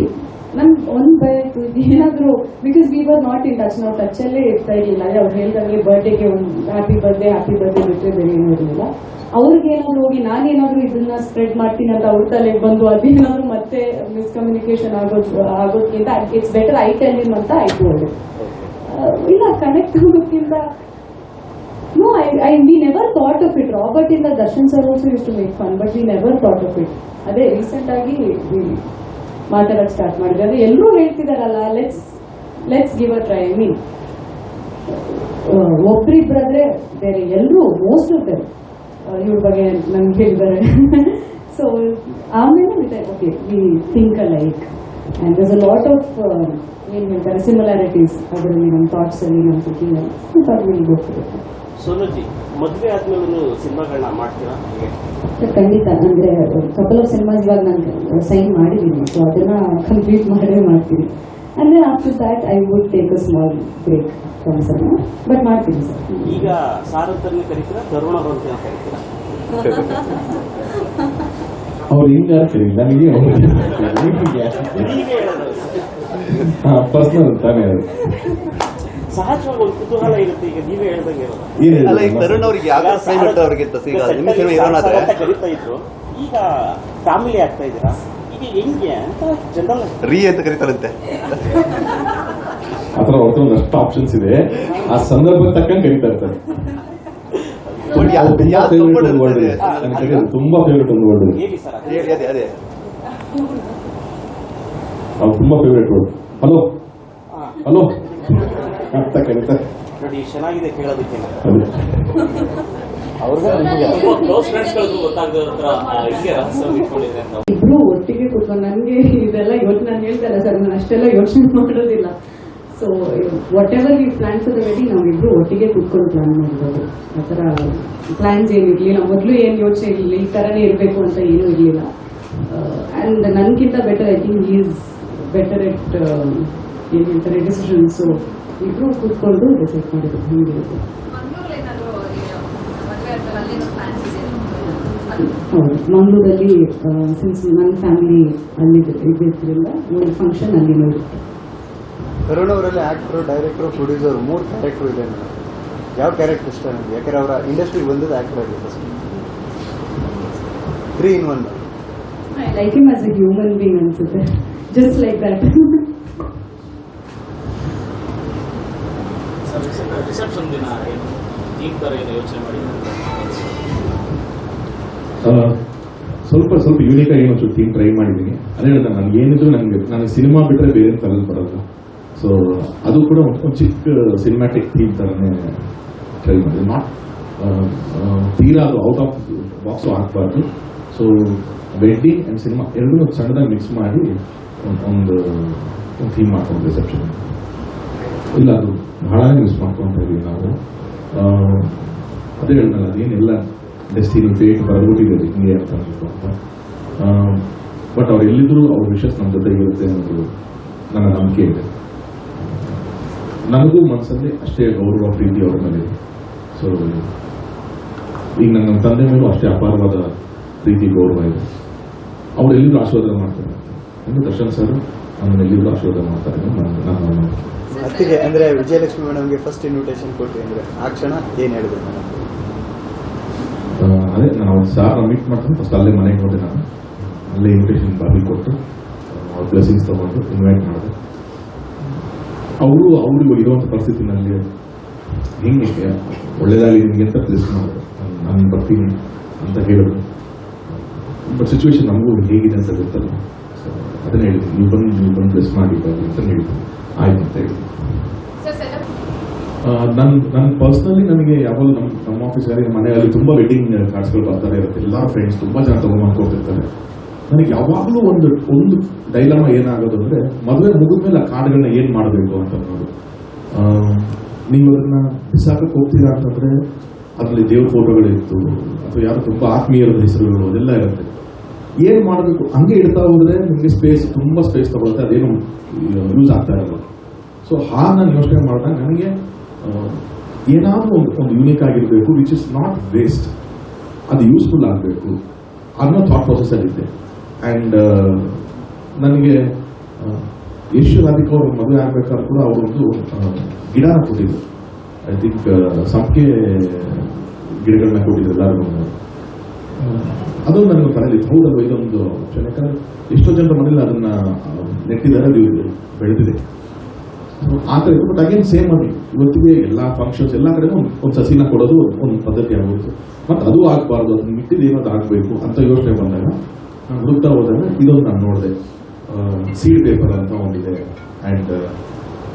ನನ್ ಒಂದ್ ಭಯ ಇತ್ತು ಏನಾದ್ರು because we were not in touch ನಾವು ಟಚ್ ಅಲ್ಲೇ ಇರ್ತಾ ಇರಲಿಲ್ಲ. ಅಂದ್ರೆ ಅವ್ರು ಹೇಳ್ದಂಗೆ ಬರ್ಡೇಗೆ ಒಂದು ಹ್ಯಾಪಿ ಬರ್ಡೇ ಹ್ಯಾಪಿ ಬರ್ಡೇ ಬಿಟ್ಟರೆ ಬೇರೆ ಏನೂ ಇರಲಿಲ್ಲ. ಅವ್ರಿಗೆ ಏನಾದ್ರು ಹೋಗಿ ನಾನೇನಾದ್ರೂ ಇದನ್ನ ಸ್ಪ್ರೆಡ್ ಮಾಡ್ತೀನಿ ಅಂತ ಅವ್ರ ತಲೆಗೆ ಬಂದು ಅದೇನಾದ್ರು ಮತ್ತೆ ಮಿಸ್ಕಮ್ಯುನಿಕೇಶನ್ ಆಗೋದು ಆಗೋದ್ಕಿಂತ ಇಟ್ಸ್ ಬೆಟರ್ ಐ ಟೆಲ್ ನಿಮ್ ಅಂತ ಆಯ್ತು ಟೋಲ್ಡ್ ಇಲ್ಲ connect ಆಗೋದ್ಕಿಂತ no I I we never thought of it Robert ಇಂದ Darshan sir also also to make fun but we never thought of it ಅದೇ ರೀಸೆಂಟ್ ಆಗಿ ಮಾತಾಡಕ್ ಸ್ಟಾರ್ಟ್ ಮಾಡಿದ್ರೆ ಅದು ಎಲ್ಲರೂ ಹೇಳ್ತಿದಾರಲ್ಲ let's let's give a try I mean ಒಬ್ರಿಬ್ರಾದ್ರೆ ಬೇರೆ ಎಲ್ಲರೂ most of there ಇವ್ರ ಬಗ್ಗೆ ನಂಗೆ ಹೇಳಿದ್ದಾರೆ ಸೊ ಆಮೇಲೆ okay we think uh like and thus uh lot of ಏನು ಹೇಳ್ತಾರೆ ಸಿಮಿಲಾರಿಟೀಸ್ ಅದರಲ್ಲಿ ನಮ್ಮ ಥಾಟ್ಸ್ ಅಲ್ಲಿ ನಮ್ಮ ಥಿಂಕಿಂಗ್ ಅಲ್ಲಿ. ಗೊತ್ತಿರುತ್ತೆ ಸೋನಲ್ ಜಿ ಮದುವೆ ಆದ್ಮೇಲೂ ಸಿನಿಮಾಗಳನ್ನ ಮಾಡ್ತೀರಾ? ಹೇಗೆ? ಸರ್, ಖಂಡಿತ. ಅಂದ್ರೆ ಕಪಲ್ ಆಫ್ ಸಿನಿಮಾಸ್ ಇವಾಗ ನಾನು ಸೈನ್ ಮಾಡಿದ್ದೀನಿ ಸೊ ಅದನ್ನ ಕಂಪ್ಲೀಟ್ ಮಾಡೇ ಮಾಡ್ತೀನಿ. ಅಂದ್ರೆ after that I would take a small break from cinema but ಮಾಡ್ತೀನಿ ಸರ್ ಈಗ ಸಾರ್ ಅಂತಾನೆ ಕರಿತೀರಾ? ತರುಣ ಅವ್ರು ಅಂತ ಕರಿತೀರಾ? ಅವ್ರು ಹಿಂಗಾರ ಸರಿ ನನಗೆ ಪರ್ಸನಲ್ ತಾನೇ ಅದು. ಸಹಜವಾಗಿ ಒಂದು ಕುತೂಹಲ ಇರುತ್ತೆ. ಈಗ ನೀವೇ ಹೇಳ್ದಂಗೆ ಅಲ್ಲ ಈಗ ಹೇಳಿದ್ರು ತರುಣ್ ಅವ್ರಿಗೆ ಯಾವ ಫ್ರೇಮ್ ಇರ್ತಾರೆ ಅವ್ರಿಗೆ ಅಂತ ಈಗ ನಿಮ್ಮ ಸಿನಿಮಾ ಇರೋಣ ಕರಿತಾ ಇದ್ರು. ಈಗ ಫ್ಯಾಮಿಲಿ ಆಗ್ತಾ ಇದ್ದೀರಾ? ಈಗ ಹೆಂಗೆ ಅಂತ ಜನರಲ್ ರೀ ಅಂತ ಕರೀತಾರಂತೆ. ಆ ಥರ ಒಂದಷ್ಟು ಆಪ್ಷನ್ಸ್ ಇದೆ. ಆ ಸಂದರ್ಭಕ್ಕೆ ತಕ್ಕಂಗೆ ಕರಿತಾ ಇರ್ತಾರೆ. ತುಂಬಾ ಫೇವ್ರೆಟ್ ಒಂದು ವರ್ಡ್ ಇದೆ? ಇರ್ತದೆ? ನನಗೆ ಕರೆಯೋದು ತುಂಬಾ ಫೇವ್ರೇಟ್ ಒಂದು ವರ್ಡ್ ಇದೆ. ಸರ್ ಅದೇ. ಅದೇ ಅವ್ರು ತುಂಬಾ ಫೇವ್ರೇಟ್ ವರ್ಡ್ ಹಲೋ ಹಲೋ ಅಂತ ಕರೀತಾರೆ ನೋಡಿ ಚೆನ್ನಾಗಿದೆ ಕೇಳೋದಕ್ಕೆ. ಅದೇ ಇಬ್ರು ಒಟ್ಟಿಗೆ ಕೂತ್ಕೊಂಡು ನನ್ಗೆ ಇದೆಲ್ಲ ಇವತ್ತು ನಾನು ಹೇಳ್ತಾರೆ ಸರ್ ನಾನು ಅಷ್ಟೆಲ್ಲ ಯೋಚನೆ ಮಾಡೋದಿಲ್ಲ. ಸೊ ವಾಟ್ ಎವರ್ ಈ ಪ್ಲಾನ್ಸ್ ಫಾರ್ ದ ವೆಡ್ಡಿಂಗ್ ನಾವಿಬ್ರು ಒಟ್ಟಿಗೆ ಕೂತ್ಕೊಂಡು ಪ್ಲಾನ್ ಮಾಡ್ಬೋದು. ಆ ತರ ಪ್ಲಾನ್ಸ್ ಏನು ಇರಲಿಲ್ಲ. ಮೊದಲು ಏನು ಯೋಚನೆ ಇರಲಿಲ್ಲ. ಈ ಥರನೇ ಇರಬೇಕು ಅಂತ ಏನೂ ಇರಲಿಲ್ಲ. ಅಂಡ್ ನನಗಿಂತ better I think is better at ಏನು ಹೇಳ್ತಾರೆ ಡಿಸಿಷನ್ ಸೊ ಇಬ್ರು ಕೂತ್ಕೊಂಡು ಡಿಸೈಡ್ ಮಾಡಿದ್ರು ಹಿಂಗಿರುತ್ತೆ ಹೌದು ಮಂಗಳೂರಲ್ಲಿ ಸಿನ್ಸ್ ನನ್ನ ಫ್ಯಾಮಿಲಿ ಅಲ್ಲಿ ಇದ್ದಿದ್ದರಿಂದ ಒಂದು ಫಂಕ್ಷನ್ ಅಲ್ಲಿ ನೋಡಿತ್ತು ಕರುಣ್ ಅವರಲ್ಲಿ ಆಕ್ಟರ್ ಡೈರೆಕ್ಟರ್ ಪ್ರೊಡ್ಯೂಸರ್ ಮೂರು ಕ್ಯಾರೆಕ್ಟರ್ ಇದೆ ಯಾವ ಕ್ಯಾರೆಕ್ಟರ್ ಇಷ್ಟ ನನಗೆ ಯಾಕಂದ್ರೆ ಅವರ ಇಂಡಸ್ಟ್ರಿಗೆ ಬಂದದ್ದು ಆಕ್ಟರ್ ಆಗಿ first three in one I like him as a human being ಅನ್ಸುತ್ತೆ. ಜಸ್ಟ್ ಲೈಕ್ ದಟ್ ಸ್ವಲ್ಪ ಸ್ವಲ್ಪ ಯೂನಿಕ್ ಆಗಿ ಒಂಚೂರು ಥೀಮ್ ಟ್ರೈ ಮಾಡಿದ್ದೀನಿ. ಅದೇ ಹೇಳ್ತಾ ನನಗೆ ಏನಿದ್ರು ನನಗೆ ನನಗೆ ಸಿನಿಮಾ ಬಿಟ್ಟರೆ ಬೇರೆ ತಲೆಯಲ್ಲಿ ಬರಲ್ಲ. ಸೊ ಅದು ಕೂಡ ಒಂದು ಒಂದು ಚಿಕ್ಕ ಸಿನಿಮ್ಯಾಟಿಕ್ ಥೀಮ್ ಥರನೇ ಟ್ರೈ ಮಾಡಿದೆ. ನಾಟ್ ತೀರಾ ಅದು ಔಟ್ ಆಫ್ ಬಾಕ್ಸು ಹಾಕಬಾರ್ದು ಸೊ ವೆಡ್ಡಿಂಗ್ ಆ್ಯಂಡ್ ಸಿನಿಮಾ ಎರಡೂ ಸಣ್ಣದಾಗಿ ಮಿಕ್ಸ್ ಮಾಡಿ ಒಂದು ಒಂದು ಥೀಮ್ ಮಾಡ್ಕೊಂಡು ರಿಸೆಪ್ಷನ್ ಇಲ್ಲ ಅದು ಬಹಳ ಯೂಸ್ ಮಾಡ್ಕೊತಾ ಇದೀವಿ ನಾವು. ಅದೇ ಏನು ಅದೇನೆಲ್ಲ ಡೆಸ್ಟಿನಿ ಫೇಟ್ ಬರಬಿಟ್ಟಿದೆ ಹಿಂಗೆ ಅಂತ ಅಂತ. ಬಟ್ ಅವ್ರು ಎಲ್ಲಿದ್ರು ಅವ್ರ ವಿಷಸ್ ನಮ್ಮ ಜೊತೆ ಇರುತ್ತೆ ಅನ್ನೋದು ನನ್ನ ನಂಬಿಕೆ ಇದೆ. ನನಗೂ ಮನಸ್ಸಲ್ಲಿ ಅಷ್ಟೇ ಗೌರವ ಪ್ರೀತಿ ಅವ್ರ ಮೇಲೆ ಸೊ ಈಗ ನನ್ನ ತಂದೆ ಮೇಲೂ ಅಷ್ಟೇ ಅಪಾರವಾದ ಪ್ರೀತಿ, ಗೌರವ ಇದೆ. ಅವ್ರು ಎಲ್ಲಿದ್ರು ಆಶೀರ್ವಾದ ಮಾಡ್ತಾರೆ. ಅಂದ್ರೆ ದರ್ಶನ್ ಸರ್ ಎಲ್ಲಿದ್ರು ಆಶೀರ್ವಾದ ಮಾಡ್ತಾರೆ. ಅತ್ತಿಗೆ ಅಂದ್ರೆ ವಿಜಯಲಕ್ಷ್ಮಿ ಮೇಡಮ್ಗೆ ಫಸ್ಟ್ ಇನ್ವಿಟೇಷನ್ ಕೊಟ್ಟು ಅಂದ್ರೆ ಆ ಕ್ಷಣ ಏನ್ ಹೇಳಿದ್ರು ಮೇಡಮ್ ಅದೇ ನಾನು ಅವ್ರು ಸಾರ್ ಮೀಟ್ ಮಾಡ್ತೀನಿ ಫಸ್ಟ್ ಅಲ್ಲೇ ಮನೆಗೆ ಹೋದೆ ನಾನು. ಅಲ್ಲೇ ಇನ್ವಿಟೇಷನ್ ಬಾಗಿ ಕೊಟ್ಟು ಅವ್ರ ಬ್ಲೆಸಿಂಗ್ಸ್ ತಗೊಂಡು ಇನ್ವೈಟ್ ಮಾಡಿದೆ. ಅವರು ಅವರು ಇರುವಂಥ ಪರಿಸ್ಥಿತಿನಲ್ಲಿ ಹಿಂಗೆ ಒಳ್ಳೇದಾಗಿ ನಿಮಗೆ ಅಂತ ಪ್ಲೇಸ್ ಮಾಡಿದ್ರು ನಾನು ಬರ್ತೀನಿ ಅಂತ ಹೇಳಿದ್ರು. ಬಟ್ ಸಿಚುವೇಶನ್ ನಮಗೂ ಹೇಗಿದೆ ಅಂತ ಗೊತ್ತಲ್ಲ. ಅದನ್ನೇ ಹೇಳಿದ್ರು ನೀವು ಬಂದು ನೀವು ಬಂದು ಪ್ಲೇಸ್ ಮಾಡಿ ಬರ್ರಿ ಅಂತ ಹೇಳಿದ್ರು ಆಯ್ತು ಅಂತ ಹೇಳಿ. ನನ್ನ ನನ್ನ ಪರ್ಸ್ನಲಿ ನನಗೆ ಯಾವಾಗ ನಮ್ಮ ನಮ್ಮ ಯಾರಿಗೆ ಮನೆಯಲ್ಲಿ ತುಂಬ ವೆಡ್ಡಿಂಗ್ ಕಾರ್ಡ್ಸ್ಗಳು ಬರ್ತಾರೆ. ಇರುತ್ತೆ ಎಲ್ಲ ಫ್ರೆಂಡ್ಸ್ ತುಂಬ ಜನ ತಗೊಂಡ್ಕೊತಿರ್ತಾರೆ ನನಗೆ ಯಾವಾಗಲೂ ಒಂದು ಒಂದು ಡೈಲಮ ಏನಾಗೋದು ಅಂದರೆ ಮದುವೆ ಮುಗಿದ್ಮೇಲೆ ಆ ಕಾರ್ಡ್ಗಳನ್ನ ಏನು ಮಾಡಬೇಕು ಅಂತ ಅನ್ನೋದು. ನೀವು ಅದನ್ನ ಬಿಸಾಕಕ್ಕೆ ಹೋಗ್ತೀರಾ ಅಂತಂದ್ರೆ ಅದರಲ್ಲಿ ದೇವ್ರ ಫೋಟೋಗಳಿತ್ತು ಅಥವಾ ಯಾರು ತುಂಬ ಆತ್ಮೀಯರ ಹೆಸರುಗಳು ಅದೆಲ್ಲ ಇರುತ್ತೆ. ಏನು ಮಾಡಬೇಕು ಹಂಗೆ ಇಡ್ತಾ ಹೋದ್ರೆ ನಿಮಗೆ ಸ್ಪೇಸ್ ತುಂಬ ಸ್ಪೇಸ್ ತಗೊಳುತ್ತೆ, ಅದೇನು ಯೂಸ್ ಆಗ್ತಾ ಇರಲ್ಲ ಸೊ ಹಾಗೆ ನಾನು ಯೋಚನೆ ಮಾಡಿದಾಗ ನನಗೆ ಏನಾದ್ರೂ ಒಂದು ಒಂದು ಯೂನಿಕ್ ಆಗಿರಬೇಕು ವಿಚ್ ಇಸ್ ನಾಟ್ ವೇಸ್ಟ್ ಅದು ಯೂಸ್ಫುಲ್ ಆಗಬೇಕು. ಅನ್ನೋ ಥಾಟ್ ಪ್ರೊಸೆಸ್ಸಲ್ಲಿದ್ದೆ ಆ್ಯಂಡ್ ನನಗೆ ಯಶು ರಾಧಿಕಾ ಅವರು ಮದುವೆ ಆಗ್ಬೇಕಾದ್ರೆ ಕೂಡ ಅವರೊಂದು ಗಿಡ ಕೊಟ್ಟಿದ್ರು. ಐ ಥಿಂಕ್ ಸಂಪಿಗೆ ಗಿಡಗಳನ್ನ ಕೊಟ್ಟಿದ್ರು ಎಲ್ಲರಿಗೂ ಅದು ನನಗೆ ಬರಲಿ ಹೌದಲ್ವ? ಇದೊಂದು. ಯಾಕಂದ್ರೆ ಎಷ್ಟೋ ಜನರ ಮನೇಲಿ ಅದನ್ನ ನೆಟ್ಟಿದ್ದಾರೆ, ಅದು ಬೆಳೆದಿದೆ. ಆ ಥರ ಬಟ್ ಅಗೇನ್ ಸೇಮ್ ಅದು ಇವತ್ತಿಗೆ ಎಲ್ಲ ಫಂಕ್ಷನ್ಸ್ ಎಲ್ಲ ಕಡೆ ಒಂದು ಸಸಿನ ಕೊಡೋದು ಒಂದು ಪದ್ಧತಿ ಆಗೋದು ಮತ್ತು ಅದು ಆಗಬಾರ್ದು, ಅದನ್ನ ಮಿಟ್ಟಿದ ಏನಾದ್ರು ಆಗಬೇಕು ಅಂತ ಯೋಚನೆ ಬಂದಾಗ ನಾನು ಹುಡುಕ್ತಾ ಹೋದಾಗ ಇದೊಂದು ನಾನು ನೋಡಿದೆ. ಸೀಡ್ ಪೇಪರ್ ಅಂತ ಒಂದಿದೆ. ಆ್ಯಂಡ್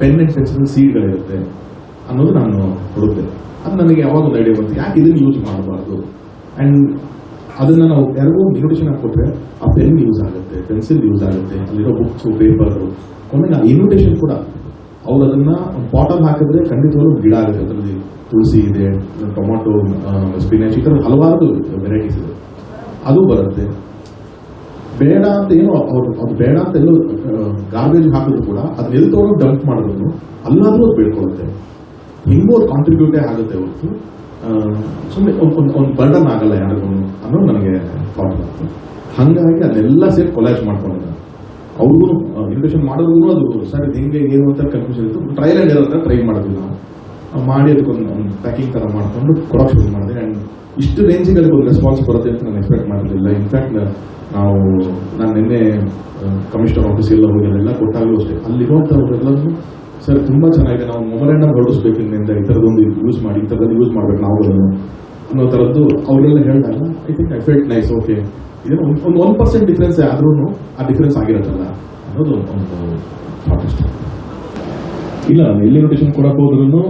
ಪೆನ್ ಅಂಡ್ ಪೆನ್ಸಿಲ್ ಸೀಡ್ಗಳಿರುತ್ತೆ ಅನ್ನೋದು ನಾನು ಹುಡುಕ್ದೆ ಅದು ನನಗೆ ಯಾವಾಗ ಒಂದು ಐಡಿಯಾ ಯಾಕೆ ಇದನ್ನು ಯೂಸ್ ಮಾಡಬಾರ್ದು? ಆ್ಯಂಡ್ ಅದನ್ನ ನಾವು ಯಾರಿಗೂ ಇನ್ವಿಟೇಷನ್ ಹಾಕೊಟ್ರೆ ಆ ಪೆನ್ ಯೂಸ್ ಆಗುತ್ತೆ ಪೆನ್ಸಿಲ್ ಯೂಸ್ ಆಗುತ್ತೆ, ಅಲ್ಲಿರೋ ಬುಕ್ಸ್ ಪೇಪರ್ ಕೊನೆಗೆ ಆ ಇನ್ವಿಟೇಷನ್ ಕೂಡ ಅವ್ರು ಅದನ್ನ ಬಾಟಲ್ ಹಾಕಿದ್ರೆ ಖಂಡಿತವಾಗ್ಲೂ ಗಿಡ ಆಗುತ್ತೆ. ಅದರಲ್ಲಿ ತುಳಸಿ ಇದೆ, ಟೊಮಾಟೊ ಸ್ಪಿನಾಚ್ ಈ ಥರ ಹಲವಾರು ವೆರೈಟೀಸ್ ಇದೆ. ಅದು ಬರುತ್ತೆ. ಬೇಡ ಅಂತ ಏನು ಅವ್ರು ಅದು ಬೇಡ ಅಂತ ಎಲ್ಲೋ ಗಾರ್ಬೇಜ್ ಹಾಕಿದ್ರು ಕೂಡ ಅದನ್ನ ಎಲ್ಲಿ ತಗೊಂಡು ಡಂಪ್ ಮಾಡಿದ್ರು, ಅಲ್ಲಾದ್ರೂ ಅದು ಬೆಳ್ಕೊಳ್ಳುತ್ತೆ ಹಿಂಗೂ ಅದು ಕಾಂಟ್ರಿಬ್ಯೂಟೇ ಆಗುತ್ತೆ ಹೊರತು. ಸುಮ್ಮನೆ ಒಂದು ಒಂದು ಬರ್ಡನ್ ಆಗಲ್ಲ ಯಾರಿಗೂ ಅನ್ನೋದು ನನಗೆ ಪ್ರಾಬ್ಲಮ್ ಬಂತು ಹಾಗಾಗಿ ಅದೆಲ್ಲ ಸೇರಿ ಕೊಲಾಜ್ ಮಾಡ್ಕೊಂಡಿದ್ದೆ. ಅವ್ರಿಗೂ ಇನ್ವಿಟೇಷನ್ ಮಾಡೋದ್ರು ಅದು ಸರ್ ಇದು ಹೆಂಗೆ ಏನು ಅಂತ ಕನ್ಫ್ಯೂಷನ್ ಇತ್ತು. ಟ್ರೈಲ್ ಆ್ಯಂಡ್ ಎರರ್ ಟ್ರೈ ಮಾಡಿದ್ವಿ ನಾವು. ಮಾಡಿ ಅದಕ್ಕೊಂದು ಒಂದು ಪ್ಯಾಕಿಂಗ್ ಥರ ಮಾಡಿಕೊಂಡು ಕೊಡೋಕೆ ಶುರು ಮಾಡಿದೆ. ಆ್ಯಂಡ್ ಇಷ್ಟು ರೇಂಜಿಗೆ ಅದಕ್ಕೆ ರೆಸ್ಪಾನ್ಸ್ ಬರುತ್ತೆ ಅಂತ ನಾನು ಎಕ್ಸ್ಪೆಕ್ಟ್ ಮಾಡಿರಲಿಲ್ಲ. ಇನ್ಫ್ಯಾಕ್ಟ್ ನಾವು ನಾನು ನಿನ್ನೆ ಕಮಿಷನರ್ ಆಫೀಸ್ ಎಲ್ಲ ಹೋಗಿ ಅಲ್ಲೆಲ್ಲ ಕೊಟ್ಟಾಗಲೂ ಅಷ್ಟೇ. ಅಲ್ಲಿರುವಂಥವ್ರೆಲ್ಲರೂ ಸರ್ ತುಂಬ ಚೆನ್ನಾಗಿದೆ. ನಾವು ಮೊಬೈಲನ್ನು ಹೊರಡಿಸ್ಬೇಕು ಇನ್ನಿಂದ ಈ ಥರದೊಂದು ಯೂಸ್ ಮಾಡಿ, ಈ ಥರದ್ದು ಯೂಸ್ ಮಾಡ್ಬೇಕು ನಾವು ಅನ್ನೋ ಥರದ್ದು ಅವರೆಲ್ಲ ಹೇಳ್ದಾಗ I think I felt nice okay ಇದನ್ನ ಒಂದು ಒನ್ ಪರ್ಸೆಂಟ್ ಡಿಫ್ರೆನ್ಸ್ ಆದ್ರೂ ಆ ಡಿಫ್ರೆನ್ಸ್ ಆಗಿರತ್ತಲ್ಲ. ಅನ್ನೋದು ಒಂದು ಥಾಟ್ ಇಲ್ಲ ಎಲ್ಲಿ ಇನ್ವಿಟೇಷನ್ ಕೊಡಕ್ಕೆ ಹೋದ್ರೂ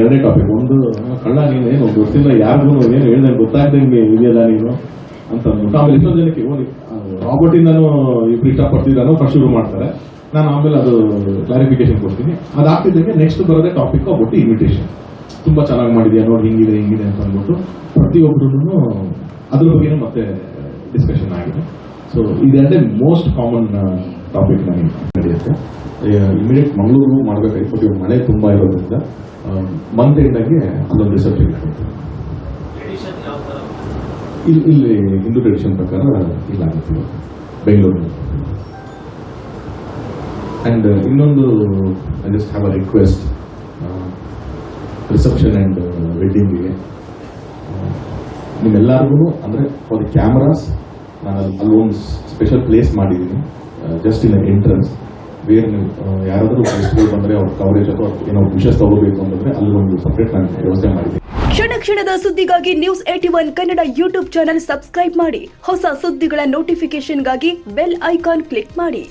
ಎರಡನೇ ಟಾಪಿಕ್ ಒಂದು ಕಳ್ಳ ನೀನು ಏನು ಗೊತ್ತಿಲ್ಲ, ಯಾರಿಗೂ ಏನು ಹೇಳ್ದಂಗೆ ಗೊತ್ತಾಗ್ದಂಗೆ ಇದೆಯಲ್ಲ ನೀನು ಅಂತ ಆಮೇಲೆ ಇನ್ನೊಂದು ಜನಕ್ಕೆ ನಾನು ಇಬ್ರು ಇಷ್ಟಪಡ್ತಿದ್ದಾನೋ ಫಸ್ಟ್ ಶುರು ಮಾಡ್ತಾರೆ. ನಾನು ಆಮೇಲೆ ಅದು ಕ್ಲಾರಿಫಿಕೇಶನ್ ಕೊಡ್ತೀನಿ. ಅದಾಗ್ತಿದ್ದಂಗೆ ನೆಕ್ಸ್ಟ್ ಬರೋದೇ ಟಾಪಿಕ್ ಒಟ್ಟು ಇನ್ವಿಟೇಷನ್ ತುಂಬಾ ಚೆನ್ನಾಗಿ ಮಾಡಿದ್ಯಾ, ನೋಡಿ ಹಿಂಗಿದೆ ಹಿಂಗಿದೆ ಅಂತ ಅಂದ್ಬಿಟ್ಟು ಪ್ರತಿಯೊಬ್ಬರೂ ಅದ್ರ ಬಗ್ಗೆ ಮತ್ತೆ ಡಿಸ್ಕಷನ್ ಆಗಿದೆ. ಸೊ ಇದೆರಡೇ ಮೋಸ್ಟ್ ಕಾಮನ್ ಟಾಪಿಕ್ ನನಗೆ ನಡೆಯುತ್ತೆ. ಇಮಿಡಿಯೇಟ್ ಮಂಗಳೂರು ಮಾಡಬೇಕಾಗಿತ್ತು ಇವಾಗ ಮಳೆ ತುಂಬಾ ಇರೋದ್ರಿಂದ ಮಂತ್ ಎಂಡಾಗಿ ಅಲ್ಲೊಂದು ರಿಸರ್ಚ್ ಥರ ಇಲ್ಲಿ ಇಲ್ಲಿ ಹಿಂದೂ ಟ್ರೆಡಿಷನ್ ಪ್ರಕಾರ ಇಲ್ಲ. ಆಗುತ್ತೆ ಇವಾಗ ಬೆಂಗಳೂರಿನಲ್ಲಿ ಅಂಡ್ ಇನ್ನೊಂದು I just have a request reception and ವೆಡ್ಡಿಂಗಿಗೆ ನಿಮ್ಮೆಲ್ಲರಿಗೂ, ಅಂದರೆ ಫಾರ್ ಕ್ಯಾಮ್ರಾಸ್ ನಾನು ಅಲ್ಲಿ ಸ್ಪೆಷಲ್ ಪ್ಲೇಸ್ ಮಾಡಿದ್ದೀನಿ. ಜಸ್ಟ್ ಇನ್ ಎಂಟ್ರೆನ್ಸ್ ಬೇರೆ ಯಾರಾದರೂ ಗೆಸ್ಟ್ಗಳು ಬಂದರೆ, ಅವ್ರ ಕವರೇಜ್ ಅಥವಾ ಏನೋ ವಿಶೇಷ ತಗೋಬೇಕು ಅಂತಂದರೆ ಅಲ್ಲೊಂದು ಸಪ್ರೇಟ್ ನಾನು ವ್ಯವಸ್ಥೆ ಮಾಡಿದ್ದೀನಿ. ಕ್ಷಣ ಕ್ಷಣದ ಸುದ್ದಿಗಾಗಿ news eighty one Kannada YouTube channel subscribe ಮಾಡಿ. ಹೊಸ ಸುದ್ದಿಗಳ ನೋಟಿಫಿಕೇಶನ್ಗಾಗಿ ಬೆಲ್ ಐಕಾನ್ ಕ್ಲಿಕ್ ಮಾಡಿ.